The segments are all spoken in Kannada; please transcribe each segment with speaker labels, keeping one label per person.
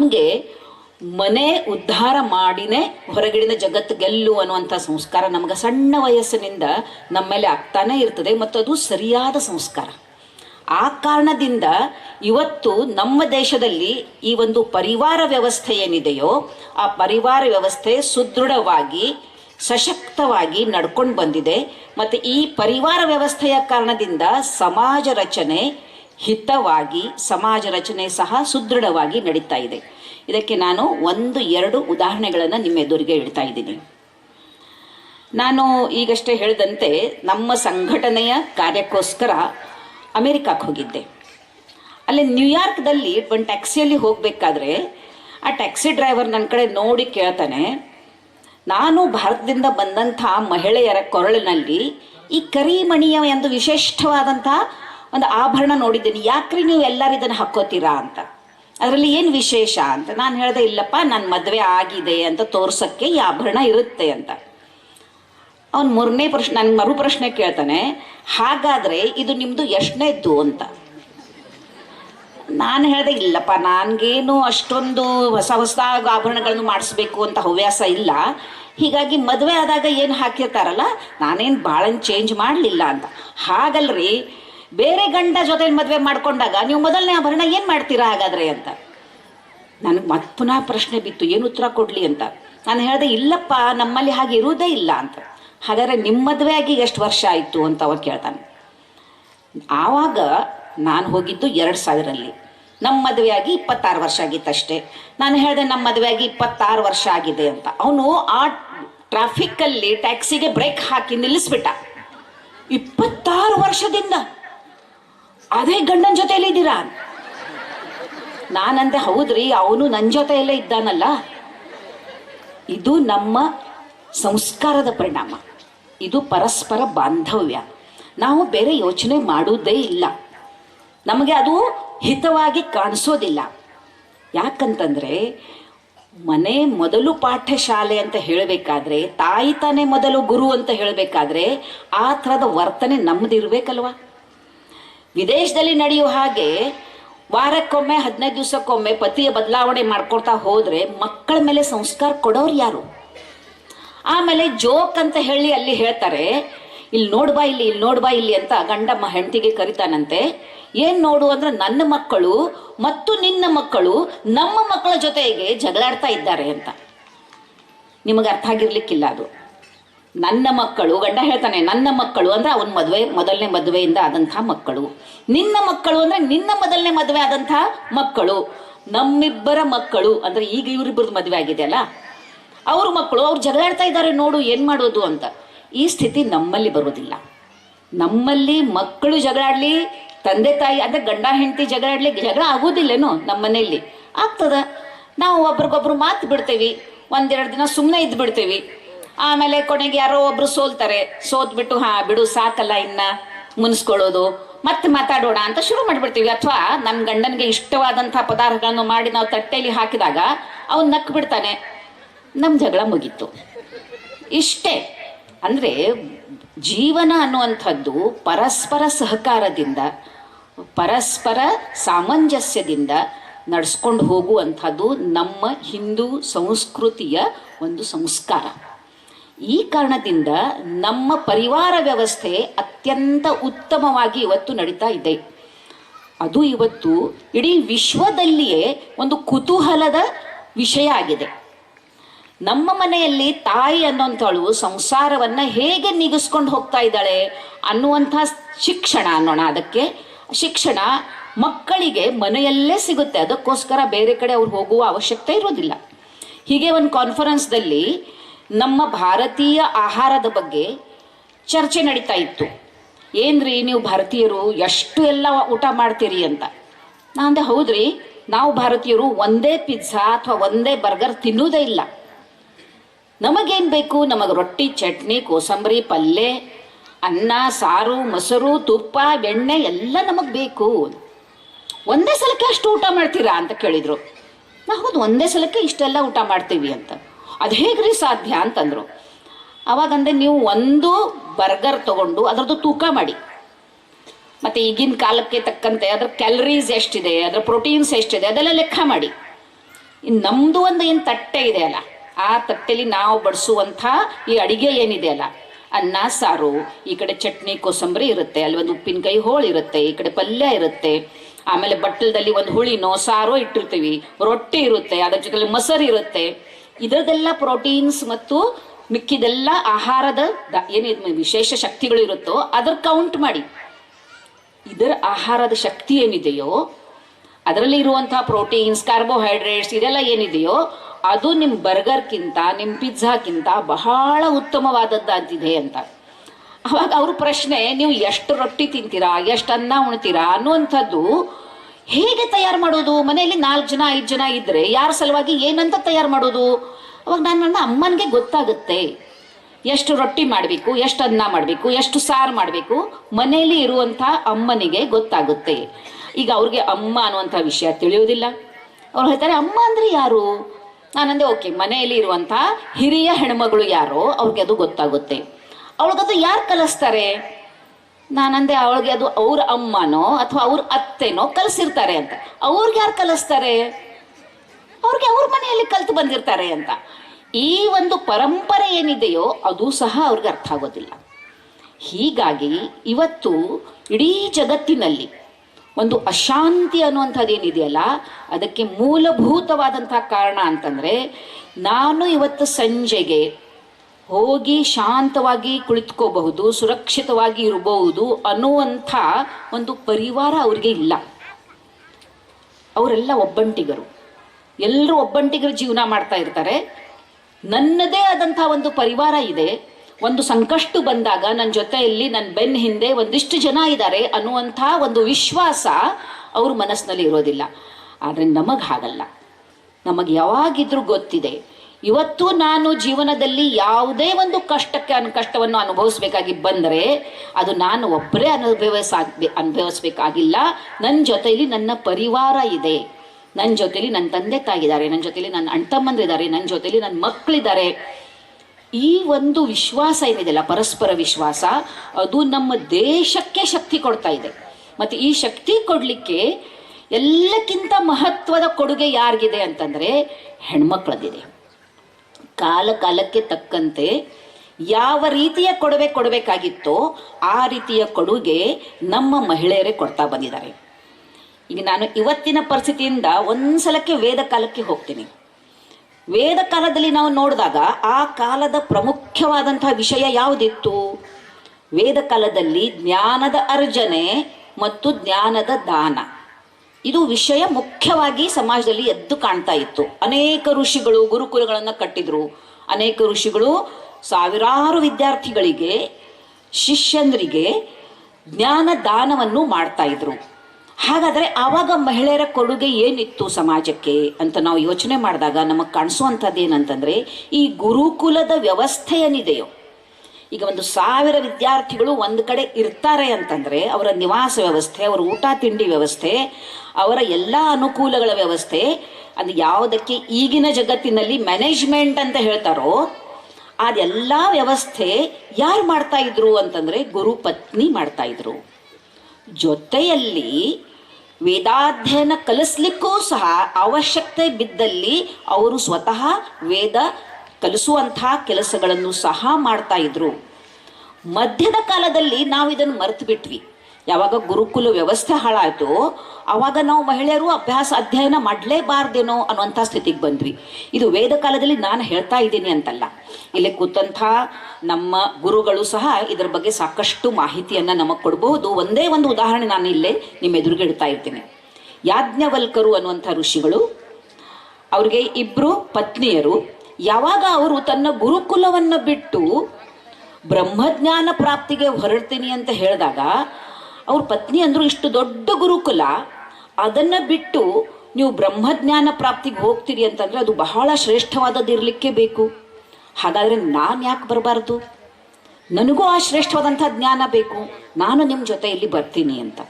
Speaker 1: ನಮಗೆ ಮನೆ ಉದ್ಧಾರ ಮಾಡಿನೇ ಹೊರಗಿಡಿನ ಜಗತ್ತು ಗೆಲ್ಲು ಅನ್ನುವಂಥ ಸಂಸ್ಕಾರ ನಮಗೆ ಸಣ್ಣ ವಯಸ್ಸಿನಿಂದ ನಮ್ಮ ಮೇಲೆ ಆಗ್ತಾನೆ ಇರ್ತದೆ ಮತ್ತು ಅದು ಸರಿಯಾದ ಸಂಸ್ಕಾರ. ಆ ಕಾರಣದಿಂದ ಇವತ್ತು ನಮ್ಮ ದೇಶದಲ್ಲಿ ಈ ಒಂದು ಪರಿವಾರ ವ್ಯವಸ್ಥೆ ಏನಿದೆಯೋ ಆ ಪರಿವಾರ ವ್ಯವಸ್ಥೆ ಸುದೃಢವಾಗಿ, ಸಶಕ್ತವಾಗಿ ನಡ್ಕೊಂಡು ಬಂದಿದೆ. ಮತ್ತು ಈ ಪರಿವಾರ ವ್ಯವಸ್ಥೆಯ ಕಾರಣದಿಂದ ಸಮಾಜ ರಚನೆ ಹಿತವಾಗಿ ಸಮಾಜ ರಚನೆ ಸಹ ಸುದೃಢವಾಗಿ ನಡೀತಾ ಇದೆ. ಇದಕ್ಕೆ ನಾನು ಒಂದು, ಎರಡು ಉದಾಹರಣೆಗಳನ್ನು ನಿಮ್ಮ ಎದುರಿಗೆ ಇಡ್ತಾ ಇದ್ದೀನಿ. ನಾನು ಈಗಷ್ಟೇ ಹೇಳಿದಂತೆ ನಮ್ಮ ಸಂಘಟನೆಯ ಕಾರ್ಯಕ್ಕೋಸ್ಕರ ಅಮೆರಿಕಕ್ಕೆ ಹೋಗಿದ್ದೆ. ಅಲ್ಲಿ ನ್ಯೂಯಾರ್ಕ್ದಲ್ಲಿ ಒಂದು ಟ್ಯಾಕ್ಸಿಯಲ್ಲಿ ಹೋಗಬೇಕಾದ್ರೆ ಆ ಟ್ಯಾಕ್ಸಿ ಡ್ರೈವರ್ ನನ್ನ ಕಡೆ ನೋಡಿ ಕೇಳ್ತಾನೆ, ನಾನು ಭಾರತದಿಂದ ಬಂದಂಥ ಮಹಿಳೆಯರ ಕೊರಳಿನಲ್ಲಿ ಈ ಕರಿಮಣಿಯ ಒಂದು ವಿಶಿಷ್ಟವಾದಂಥ ಒಂದು ಆಭರಣ ನೋಡಿದ್ದೀನಿ. ಯಾಕ್ರಿ ನೀವು ಎಲ್ಲರೂ ಇದನ್ನು ಹಾಕೋತೀರಾ ಅಂತ. ಅದರಲ್ಲಿ ಏನು ವಿಶೇಷ ಅಂತ. ನಾನು ಹೇಳಿದೆ, ಇಲ್ಲಪ್ಪ ನನ್ನ ಮದುವೆ ಆಗಿದೆ ಅಂತ ತೋರ್ಸೋಕ್ಕೆ ಈ ಆಭರಣ ಇರುತ್ತೆ ಅಂತ. ಅವನು ಮೂರನೇ ಪ್ರಶ್ನೆ ನನ್ನ ಮರು ಪ್ರಶ್ನೆ ಕೇಳ್ತಾನೆ, ಹಾಗಾದರೆ ಇದು ನಿಮ್ಮದು ಎಷ್ಟನೇದ್ದು ಅಂತ. ನಾನು ಹೇಳಿದೆ, ಇಲ್ಲಪ್ಪ, ನನಗೇನು ಅಷ್ಟೊಂದು ಹೊಸ ಹೊಸ ಆಭರಣಗಳನ್ನು ಮಾಡಿಸ್ಬೇಕು ಅಂತ ಹವ್ಯಾಸ ಇಲ್ಲ. ಹೀಗಾಗಿ ಮದುವೆ ಆದಾಗ ಏನು ಹಾಕಿರ್ತಾರಲ್ಲ, ನಾನೇನು ಭಾಳ ಚೇಂಜ್ ಮಾಡಲಿಲ್ಲ ಅಂತ. ಹಾಗಲ್ರಿ ಬೇರೆ ಗಂಡ ಜೊತೆ ಮದುವೆ ಮಾಡ್ಕೊಂಡಾಗ ನೀವು ಮೊದಲನೇ ಆಭರಣ ಏನು ಮಾಡ್ತೀರಾ ಹಾಗಾದ್ರೆ ಅಂತ. ನನಗೆ ಮತ್ತೆ ಪುನಃ ಪ್ರಶ್ನೆ ಬಿತ್ತು, ಏನು ಉತ್ತರ ಕೊಡಲಿ? ಅಂತ. ನಾನು ಹೇಳಿದೆ, ಇಲ್ಲಪ್ಪ, ನಮ್ಮಲ್ಲಿ ಹಾಗೆ ಇರುವುದೇ ಇಲ್ಲ ಅಂತ. ಹಾಗಾದರೆ ನಿಮ್ಮ ಮದುವೆ ಆಗಿ ಎಷ್ಟು ವರ್ಷ ಆಯಿತು ಅಂತ ಅವ್ರು ಕೇಳ್ತಾನೆ. ಆವಾಗ ನಾನು ಹೋಗಿದ್ದು ಎರಡು ಸಾವಿರಲ್ಲಿ. ನಮ್ಮ ಆಗಿ ಇಪ್ಪತ್ತಾರು ವರ್ಷ ಆಗಿತ್ತಷ್ಟೇ. ನಾನು ಹೇಳಿದೆ ನಮ್ಮ ಆಗಿ ಇಪ್ಪತ್ತಾರು ವರ್ಷ ಆಗಿದೆ ಅಂತ. ಅವನು ಆ ಟ್ರಾಫಿಕ್ಕಲ್ಲಿ ಟ್ಯಾಕ್ಸಿಗೆ ಬ್ರೇಕ್ ಹಾಕಿ ನಿಲ್ಲಿಸ್ಬಿಟ್ಟ. ಇಪ್ಪತ್ತಾರು ವರ್ಷದಿಂದ. ಅದೇ ಗಂಡನ ಜೊತೆಯಲ್ಲಿ ಇದ್ದೀರಾ? ನಾನಂದೆ ಹೌದ್ರಿ, ಅವನು ನನ್ನ ಜೊತೆಯಲ್ಲೇ ಇದ್ದಾನಲ್ಲ. ಇದು ನಮ್ಮ ಸಂಸ್ಕಾರದ ಪರಿಣಾಮ. ಇದು ಪರಸ್ಪರ ಬಾಂಧವ್ಯ. ನಾವು ಬೇರೆ ಯೋಚನೆ ಮಾಡುವುದೇ ಇಲ್ಲ. ನಮಗೆ ಅದು ಹಿತವಾಗಿ ಕಾಣಿಸೋದಿಲ್ಲ. ಯಾಕಂತಂದರೆ, ಮನೆ ಮೊದಲು ಪಾಠಶಾಲೆ ಅಂತ ಹೇಳಬೇಕಾದ್ರೆ, ತಾಯಿ ತಾನೇ ಮೊದಲು ಗುರು ಅಂತ ಹೇಳಬೇಕಾದ್ರೆ, ಆ ಥರದ ವರ್ತನೆ ನಮ್ಮದಿರ್ಬೇಕಲ್ವಾ ವಿದೇಶದಲ್ಲಿ ನಡೆಯುವ ಹಾಗೆ ವಾರಕ್ಕೊಮ್ಮೆ, ಹದಿನೈದು ದಿವಸಕ್ಕೊಮ್ಮೆ ಪತಿಯ ಬದಲಾವಣೆ ಮಾಡ್ಕೊಳ್ತಾ ಹೋದರೆ ಮಕ್ಕಳ ಮೇಲೆ ಸಂಸ್ಕಾರ ಕೊಡೋರು ಯಾರು? ಆಮೇಲೆ ಜೋಕ್ ಅಂತ ಹೇಳಿ ಅಲ್ಲಿ ಹೇಳ್ತಾರೆ ಇಲ್ಲಿ ನೋಡ್ಬಾ ಇಲ್ಲಿ ಇಲ್ಲಿ ನೋಡ್ಬಾ ಇಲ್ಲಿ ಅಂತ ಗಂಡಮ್ಮ ಹೆಂಡತಿಗೆ ಕರಿತಾನಂತೆ. ಏನು ನೋಡು ಅಂದ್ರೆ ನನ್ನ ಮಕ್ಕಳು ಮತ್ತು ನಿನ್ನ ಮಕ್ಕಳು ನಮ್ಮ ಮಕ್ಕಳ ಜೊತೆಗೆ ಜಗಳಾಡ್ತಾ ಇದ್ದಾರೆ ಅಂತ. ನಿಮಗೆ ಅರ್ಥ ಆಗಿರ್ಲಿಕ್ಕಿಲ್ಲ ಅದು. ನನ್ನ ಮಕ್ಕಳು, ಗಂಡ ಹೇಳ್ತಾನೆ, ನನ್ನ ಮಕ್ಕಳು ಅಂದ್ರೆ ಅವನ ಮದುವೆ, ಮೊದಲನೇ ಮದುವೆಯಿಂದ ಆದಂತಹ ಮಕ್ಕಳು. ನಿನ್ನ ಮಕ್ಕಳು ಅಂದ್ರೆ ನಿನ್ನ ಮೊದಲನೇ ಮದುವೆ ಆದಂತಹ ಮಕ್ಕಳು. ನಮ್ಮಿಬ್ಬರ ಮಕ್ಕಳು ಅಂದ್ರೆ ಈಗ ಇವರಿಬ್ಬರದ್ದು ಮದುವೆ ಆಗಿದೆಯಲ್ಲ ಅವ್ರ ಮಕ್ಕಳು, ಅವ್ರು ಜಗಳಾಡ್ತಾ ಇದ್ದಾರೆ ನೋಡು, ಏನು ಮಾಡೋದು ಅಂತ. ಈ ಸ್ಥಿತಿ ನಮ್ಮಲ್ಲಿ ಬರೋದಿಲ್ಲ ನಮ್ಮಲ್ಲಿ ಮಕ್ಕಳು ಜಗಳಾಡ್ಲಿ ತಂದೆ ತಾಯಿ ಅಂದರೆ ಗಂಡ ಹೆಂಡತಿ ಜಗಳಾಡ್ಲಿ ಜಗಳ ಆಗೋದಿಲ್ಲೇನೋ ನಮ್ಮ ಮನೆಯಲ್ಲಿ. ಆಗ್ತದ. ನಾವು ಒಬ್ರಿಗೊಬ್ರು ಮಾತು ಬಿಡ್ತೇವಿ, ಒಂದೆರಡು ದಿನ ಸುಮ್ಮನೆ ಇದ್ದು ಬಿಡ್ತೇವಿ ಆಮೇಲೆ ಕೊನೆಗೆ ಯಾರೋ ಒಬ್ರು ಸೋಲ್ತಾರೆ. ಸೋತ್ಬಿಟ್ಟು, ಹಾ, ಬಿಡು, ಸಾಕಲ್ಲ ಇನ್ನ, ಮುನ್ಸ್ಕೊಳ್ಳೋದು. ಮತ್ತೆ ಮಾತಾಡೋಣ ಅಂತ ಶುರು ಮಾಡಿಬಿಡ್ತೀವಿ. ಅಥವಾ ನಮ್ಮ ಗಂಡನಿಗೆ ಇಷ್ಟವಾದಂತಹ ಪದಾರ್ಥಗಳನ್ನು ಮಾಡಿ ನಾವು ತಟ್ಟೆಯಲ್ಲಿ ಹಾಕಿದಾಗ ಅವನು ನಕ್ಕು ಬಿಡ್ತಾನೆ ನಮ್ಮ ಜಗಳ ಮುಗೀತು. ಇಷ್ಟೇ. ಅಂದರೆ ಜೀವನ ಅನ್ನುವಂಥದ್ದು ಪರಸ್ಪರ ಸಹಕಾರದಿಂದ, ಪರಸ್ಪರ ಸಾಮಂಜಸ್ಯದಿಂದ ನಡೆಸ್ಕೊಂಡು ಹೋಗುವಂಥದ್ದು ನಮ್ಮ ಹಿಂದೂ ಸಂಸ್ಕೃತಿಯ ಒಂದು ಸಂಸ್ಕಾರ. ಈ ಕಾರಣದಿಂದ ನಮ್ಮ ಪರಿವಾರ ವ್ಯವಸ್ಥೆ ಅತ್ಯಂತ ಉತ್ತಮವಾಗಿ ಇವತ್ತು ನಡೀತಾ ಇದೆ. ಅದು ಇವತ್ತು ಇಡೀ ವಿಶ್ವದಲ್ಲಿಯೇ ಒಂದು ಕುತೂಹಲದ ವಿಷಯ ಆಗಿದೆ. ನಮ್ಮ ಮನೆಯಲ್ಲಿ ತಾಯಿ ಅನ್ನೋಂಥಳು ಸಂಸಾರವನ್ನು ಹೇಗೆ ನಿಗಿಸ್ಕೊಂಡು ಹೋಗ್ತಾ ಇದ್ದಾಳೆ ಅನ್ನುವಂಥ ಶಿಕ್ಷಣ ಅನ್ನೋಣ ಅದಕ್ಕೆ. ಶಿಕ್ಷಣ ಮಕ್ಕಳಿಗೆ ಮನೆಯಲ್ಲೇ ಸಿಗುತ್ತೆ. ಅದಕ್ಕೋಸ್ಕರ ಬೇರೆ ಕಡೆ ಅವ್ರು ಹೋಗುವ ಅವಶ್ಯಕತೆ ಇರೋದಿಲ್ಲ. ಹೀಗೆ ಒಂದು ಕಾನ್ಫರೆನ್ಸ್ದಲ್ಲಿ ನಮ್ಮ ಭಾರತೀಯ ಆಹಾರದ ಬಗ್ಗೆ ಚರ್ಚೆ ನಡೀತಾ ಇತ್ತು. ಏನ್ರಿ ನೀವು ಭಾರತೀಯರು ಎಷ್ಟು ಎಲ್ಲ ಊಟ ಮಾಡ್ತೀರಿ ಅಂತ. ನಾ ಹೌದ್ರಿ, ನಾವು ಭಾರತೀಯರು ಒಂದೇ ಪಿಜ್ಜಾ ಅಥವಾ ಒಂದೇ ಬರ್ಗರ್ ತಿನ್ನೋದೇ ಇಲ್ಲ. ನಮಗೇನು ಬೇಕು? ನಮಗೆ ರೊಟ್ಟಿ, ಚಟ್ನಿ, ಕೋಸಂಬರಿ ಪಲ್ಯ ಅನ್ನ, ಸಾರು, ಮೊಸರು, ತುಪ್ಪ ಬೆಣ್ಣೆ ಎಲ್ಲ ನಮಗೆ ಬೇಕು. ಒಂದೇ ಸಲಕ್ಕೆ ಅಷ್ಟು ಊಟ ಮಾಡ್ತೀರಾ ಅಂತ ಕೇಳಿದರು. ನಾ ಹೌದು, ಒಂದೇ ಸಲಕ್ಕೆ ಇಷ್ಟೆಲ್ಲ ಊಟ ಮಾಡ್ತೀವಿ ಅಂತ. ಅದು ಹೇಗ್ರಿ ಸಾಧ್ಯ ಅಂತಂದರು. ಅವಾಗಂದೆ ನೀವು ಒಂದು ಬರ್ಗರ್ ತಗೊಂಡು ಅದರದ್ದು ತೂಕ ಮಾಡಿ. ಮತ್ತು ಈಗಿನ ಕಾಲಕ್ಕೆ ತಕ್ಕಂತೆ ಅದ್ರ ಕ್ಯಾಲರೀಸ್ ಎಷ್ಟಿದೆ, ಅದರ ಪ್ರೋಟೀನ್ಸ್ ಎಷ್ಟಿದೆ, ಅದೆಲ್ಲ ಲೆಕ್ಕ ಮಾಡಿ. ಇನ್ನು ನಮ್ಮದು ಒಂದು ಏನು ತಟ್ಟೆ ಇದೆ ಅಲ್ಲ, ಆ ತಟ್ಟೆಲಿ ನಾವು ಬಡಿಸುವಂಥ ಈ ಅಡಿಗೆ ಏನಿದೆ ಅಲ್ಲ, ಅನ್ನ, ಸಾರು, ಈ ಕಡೆ ಚಟ್ನಿ, ಕೋಸಂಬರಿ ಇರುತ್ತೆ, ಅಲ್ಲಿ ಒಂದು ಉಪ್ಪಿನಕಾಯಿ ಹೋಳು ಇರುತ್ತೆ, ಈ ಕಡೆ ಪಲ್ಯ ಇರುತ್ತೆ, ಆಮೇಲೆ ಬಟ್ಟಲದಲ್ಲಿ ಒಂದು ಹುಳಿನೋ, ಸಾರೋ ಇಟ್ಟಿರ್ತೀವಿ, ರೊಟ್ಟಿ ಇರುತ್ತೆ, ಅದರ ಜೊತೆಲಿ ಮೊಸರು ಇರುತ್ತೆ ಇದರದೆಲ್ಲ ಪ್ರೋಟೀನ್ಸ್ ಮತ್ತು ಮಿಕ್ಕಿದೆಲ್ಲ ಆಹಾರದ ಏನಿದ್ ವಿಶೇಷ ಶಕ್ತಿಗಳು ಇರುತ್ತೋ ಅದ್ರ ಕೌಂಟ್ ಮಾಡಿ. ಇದರ ಆಹಾರದ ಶಕ್ತಿ ಏನಿದೆಯೋ, ಅದರಲ್ಲಿ ಇರುವಂತಹ ಪ್ರೋಟೀನ್ಸ್ ಕಾರ್ಬೋಹೈಡ್ರೇಟ್ಸ್ ಇದೆಲ್ಲ ಏನಿದೆಯೋ, ಅದು ನಿಮ್ಮ ಬರ್ಗರ್ಕ್ಕಿಂತ ನಿಮ್ಮ ಪಿಜ್ಜಾಕ್ಕಿಂತ ಬಹಳ ಉತ್ತಮವಾದದ್ದಾಗಿದೆ ಅಂತ. ಅವಾಗ ಅವ್ರ ಪ್ರಶ್ನೆ, ನೀವು ಎಷ್ಟು ರೊಟ್ಟಿ ತಿಂತೀರಾ ಎಷ್ಟು ಅನ್ನ ಉಣ್ತೀರಾ ಅನ್ನುವಂಥದ್ದು ಹೇಗೆ ತಯಾರು ಮಾಡೋದು? ಮನೆಯಲ್ಲಿ ನಾಲ್ಕು ಜನ, ಐದು ಜನ ಇದ್ದರೆ ಯಾರ ಸಲುವಾಗಿ ಏನಂತ ತಯಾರು ಮಾಡೋದು? ಅವಾಗ ನಾನು ನನ್ನ ಅಮ್ಮನಿಗೆ ಗೊತ್ತಾಗುತ್ತೆ. ಎಷ್ಟು ರೊಟ್ಟಿ ಮಾಡಬೇಕು, ಎಷ್ಟು ಅನ್ನ ಮಾಡಬೇಕು, ಎಷ್ಟು ಸಾರು ಮಾಡಬೇಕು, ಮನೆಯಲ್ಲಿ ಇರುವಂಥ ಅಮ್ಮನಿಗೆ ಗೊತ್ತಾಗುತ್ತೆ. ಈಗ ಅವ್ರಿಗೆ ಅಮ್ಮ ಅನ್ನುವಂಥ ವಿಷಯ ತಿಳಿಯೋದಿಲ್ಲ ಅವ್ರು ಹೇಳ್ತಾರೆ, ಅಮ್ಮ ಅಂದರೆ ಯಾರು? ನಾನಂದೆ, ಓಕೆ, ಮನೆಯಲ್ಲಿ ಇರುವಂಥ ಹಿರಿಯ ಹೆಣ್ಮಗಳು ಯಾರೋ, ಅವ್ರಿಗೆ ಅದು ಗೊತ್ತಾಗುತ್ತೆ. ಅವಳಿಗದು ಯಾರು ಕಲಿಸ್ತಾರೆ? ನಾನಂದೆ ಅವಳಿಗೆ ಅದು ಅವ್ರ ಅಮ್ಮನೋ ಅಥವಾ ಅವ್ರ ಅತ್ತೆನೋ ಕಲಿಸಿರ್ತಾರೆ ಅಂತ. ಅವ್ರಿಗೆ ಯಾರು ಕಲಿಸ್ತಾರೆ? ಅವ್ರಿಗೆ ಅವ್ರ ಮನೆಯಲ್ಲಿ ಕಲ್ತು ಬಂದಿರ್ತಾರೆ ಅಂತ. ಈ ಒಂದು ಪರಂಪರೆ ಏನಿದೆಯೋ ಅದು ಸಹ ಅವ್ರಿಗೆ ಅರ್ಥ ಆಗೋದಿಲ್ಲ. ಹೀಗಾಗಿ ಇವತ್ತು ಇಡೀ ಜಗತ್ತಿನಲ್ಲಿ ಒಂದು ಅಶಾಂತಿ ಅನ್ನುವಂಥದ್ದು ಏನಿದೆಯಲ್ಲ, ಅದಕ್ಕೆ ಮೂಲಭೂತವಾದಂಥ ಕಾರಣ ಅಂತಂದರೆ, ನಾನು ಇವತ್ತು ಸಂಜೆಗೆ ಹೋಗಿ ಶಾಂತವಾಗಿ ಕುಳಿತುಕೋಬಹುದು, ಸುರಕ್ಷಿತವಾಗಿ ಇರಬಹುದು ಅನ್ನುವಂಥ ಒಂದು ಪರಿವಾರ ಅವರಿಗೆ ಇಲ್ಲ. ಅವರೆಲ್ಲ ಒಬ್ಬಂಟಿಗರು. ಎಲ್ಲರೂ ಒಬ್ಬಂಟಿಗರು ಜೀವನ ಮಾಡ್ತಾ ಇರ್ತಾರೆ. ನನ್ನದೇ ಆದಂಥ ಒಂದು ಪರಿವಾರ ಇದೆ. ಒಂದು ಸಂಕಷ್ಟ ಬಂದಾಗ ನನ್ನ ಜೊತೆಯಲ್ಲಿ ನನ್ನ ಬೆನ್ನ ಹಿಂದೆ ಒಂದಿಷ್ಟು ಜನ ಇದ್ದಾರೆ ಅನ್ನುವಂಥ ಒಂದು ವಿಶ್ವಾಸ ಅವ್ರ ಮನಸ್ಸಿನಲ್ಲಿ ಇರೋದಿಲ್ಲ. ಆದರೆ ನಮಗೆ ಹಾಗಲ್ಲ. ನಮಗೆ ಯಾವಾಗಿದ್ರೂ ಗೊತ್ತಿದೆ. ಇವತ್ತು ನಾನು ಜೀವನದಲ್ಲಿ ಯಾವುದೇ ಒಂದು ಕಷ್ಟಕ್ಕೆ ಅನ್, ಕಷ್ಟವನ್ನು ಅನುಭವಿಸ್ಬೇಕಾಗಿ ಬಂದರೆ ಅದು ನಾನು ಒಬ್ಬರೇ ಅನುಭವಿಸ, ಅನುಭವಿಸ್ಬೇಕಾಗಿಲ್ಲ. ನನ್ನ ಜೊತೆಯಲ್ಲಿ ನನ್ನ ಪರಿವಾರ ಇದೆ. ನನ್ನ ಜೊತೆಲಿ ನನ್ನ ತಂದೆ ತಾಯಿದ್ದಾರೆ ನನ್ನ ಜೊತೆಲಿ ನನ್ನ ಅಣ್ತಮ್ಮಂದಿದ್ದಾರೆ ನನ್ನ ಜೊತೆಲಿ ನನ್ನ ಮಕ್ಕಳಿದ್ದಾರೆ ಈ ಒಂದು ವಿಶ್ವಾಸ ಏನಿದೆಯಲ್ಲ, ಪರಸ್ಪರ ವಿಶ್ವಾಸ, ಅದು ನಮ್ಮ ದೇಶಕ್ಕೆ ಶಕ್ತಿ ಕೊಡ್ತಾ ಇದೆ. ಮತ್ತು ಈ ಶಕ್ತಿ ಕೊಡಲಿಕ್ಕೆ ಎಲ್ಲಕ್ಕಿಂತ ಮಹತ್ವದ ಕೊಡುಗೆ ಯಾರಿಗಿದೆ ಅಂತಂದರೆ ಹೆಣ್ಮಕ್ಳದಿದೆ ಕಾಲ ಕಾಲಕ್ಕೆ ತಕ್ಕಂತೆ ಯಾವ ರೀತಿಯ ಕೊಡುಗೆ ಕೊಡಬೇಕಾಗಿತ್ತೋ ಆ ರೀತಿಯ ಕೊಡುಗೆ ನಮ್ಮ ಮಹಿಳೆಯರೇ ಕೊಡ್ತಾ ಬಂದಿದ್ದಾರೆ. ಈಗ ನಾನು ಇವತ್ತಿನ ಪರಿಸ್ಥಿತಿಯಿಂದ ಒಂದ್ಸಲಕ್ಕೆ ವೇದ ಕಾಲಕ್ಕೆ ಹೋಗ್ತೀನಿ. ವೇದ ಕಾಲದಲ್ಲಿ ನಾವು ನೋಡಿದಾಗ ಆ ಕಾಲದ ಪ್ರಮುಖವಾದಂತಹ ವಿಷಯ ಯಾವುದಿತ್ತು? ವೇದ ಕಾಲದಲ್ಲಿ ಜ್ಞಾನದ ಅರ್ಜನೆ ಮತ್ತು ಜ್ಞಾನದ ದಾನ. ಇದು ವಿಷಯ ಮುಖ್ಯವಾಗಿ ಸಮಾಜದಲ್ಲಿ ಎದ್ದು ಕಾಣ್ತಾ ಇತ್ತು. ಅನೇಕ ಋಷಿಗಳು ಗುರುಕುಲಗಳನ್ನು ಕಟ್ಟಿದ್ರು. ಅನೇಕ ಋಷಿಗಳು ಸಾವಿರಾರು ವಿದ್ಯಾರ್ಥಿಗಳಿಗೆ, ಶಿಷ್ಯಂದ್ರಿಗೆ ಜ್ಞಾನ ದಾನವನ್ನು ಮಾಡ್ತಾ ಇದ್ರು. ಹಾಗಾದರೆ ಆವಾಗ ಮಹಿಳೆಯರ ಕೊಡುಗೆ ಏನಿತ್ತು ಸಮಾಜಕ್ಕೆ ಅಂತ ನಾವು ಯೋಚನೆ ಮಾಡಿದಾಗ ನಮಗೆ ಕಾಣಿಸುವಂಥದ್ದು ಏನಂತಂದರೆ ಈ ಗುರುಕುಲದ ವ್ಯವಸ್ಥೆ ಏನಿದೆಯೋ ಈಗ ಒಂದು ಸಾವಿರ ವಿದ್ಯಾರ್ಥಿಗಳು ಒಂದು ಕಡೆ ಇರ್ತಾರೆ ಅಂತಂದರೆ ಅವರ ನಿವಾಸ ವ್ಯವಸ್ಥೆ, ಅವರ ಊಟ ತಿಂಡಿ ವ್ಯವಸ್ಥೆ, ಅವರ ಎಲ್ಲ ಅನುಕೂಲಗಳ ವ್ಯವಸ್ಥೆ, ಅದು ಯಾವುದಕ್ಕೆ ಈಗಿನ ಜಗತ್ತಿನಲ್ಲಿ ಮ್ಯಾನೇಜ್ಮೆಂಟ್ ಅಂತ ಹೇಳ್ತಾರೋ, ಅದೆಲ್ಲ ವ್ಯವಸ್ಥೆ ಯಾರು ಮಾಡ್ತಾ ಇದ್ರು ಅಂತಂದರೆ ಗುರು ಪತ್ನಿ ಮಾಡ್ತಾ ಇದ್ರು. ಜೊತೆಯಲ್ಲಿ ವೇದಾಧ್ಯಯನ ಕಲಿಸ್ಲಿಕ್ಕೂ ಸಹ ಅವಶ್ಯಕತೆ ಬಿದ್ದಲ್ಲಿ ಅವರು ಸ್ವತಃ ವೇದ ಕಲಿಸುವಂಥ ಕೆಲಸಗಳನ್ನು ಸಹ ಮಾಡ್ತಾ ಇದ್ರು. ಮಧ್ಯದ ಕಾಲದಲ್ಲಿ ನಾವು ಇದನ್ನು ಮರೆತು ಬಿಟ್ವಿ ಯಾವಾಗ ಗುರುಕುಲ ವ್ಯವಸ್ಥೆ ಹಾಳಾಯಿತು ಆವಾಗ ನಾವು ಮಹಿಳೆಯರು ಅಭ್ಯಾಸ ಅಧ್ಯಯನ ಮಾಡಲೇಬಾರ್ದೇನೋ ಅನ್ನುವಂಥ ಸ್ಥಿತಿಗೆ ಬಂದ್ವಿ. ಇದು ವೇದ ಕಾಲದಲ್ಲಿ ನಾನು ಹೇಳ್ತಾ ಇದ್ದೀನಿ ಅಂತಲ್ಲ. ಇಲ್ಲಿ ಕೂತಂಥ ನಮ್ಮ ಗುರುಗಳು ಸಹ ಇದರ ಬಗ್ಗೆ ಸಾಕಷ್ಟು ಮಾಹಿತಿಯನ್ನು ನಮಗೆ ಕೊಡಬಹುದು. ಒಂದೇ ಒಂದು ಉದಾಹರಣೆ ನಾನು ಇಲ್ಲೇ ನಿಮ್ಮ ಎದುರಿಗೆ ಇಡ್ತಾ ಇರ್ತೀನಿ. ಯಾಜ್ಞವಲ್ಕರು ಅನ್ನುವಂಥ ಋಷಿಗಳು, ಅವ್ರಿಗೆ ಇಬ್ಬರು ಪತ್ನಿಯರು ಯಾವಾಗ ಅವರು ತನ್ನ ಗುರುಕುಲವನ್ನು ಬಿಟ್ಟು ಬ್ರಹ್ಮಜ್ಞಾನ ಪ್ರಾಪ್ತಿಗೆ ಹೊರಡ್ತೀನಿ ಅಂತ ಹೇಳಿದಾಗ, ಅವ್ರ ಪತ್ನಿ ಅಂದರು ಇಷ್ಟು ದೊಡ್ಡ ಗುರುಕುಲ, ಅದನ್ನು ಬಿಟ್ಟು ನೀವು ಬ್ರಹ್ಮಜ್ಞಾನ ಪ್ರಾಪ್ತಿಗೆ ಹೋಗ್ತೀರಿ ಅಂತಂದರೆ ಅದು ಬಹಳ ಶ್ರೇಷ್ಠವಾದದ್ದು ಇರಲಿಕ್ಕೆ ಬೇಕು. ಹಾಗಾದರೆ ನಾನು ಯಾಕೆ ಬರಬಾರ್ದು? ನನಗೂ ಆ ಶ್ರೇಷ್ಠವಾದಂಥ ಜ್ಞಾನ ಬೇಕು. ನಾನು ನಿಮ್ಮ ಜೊತೆಯಲ್ಲಿ ಬರ್ತೀನಿ ಅಂತ.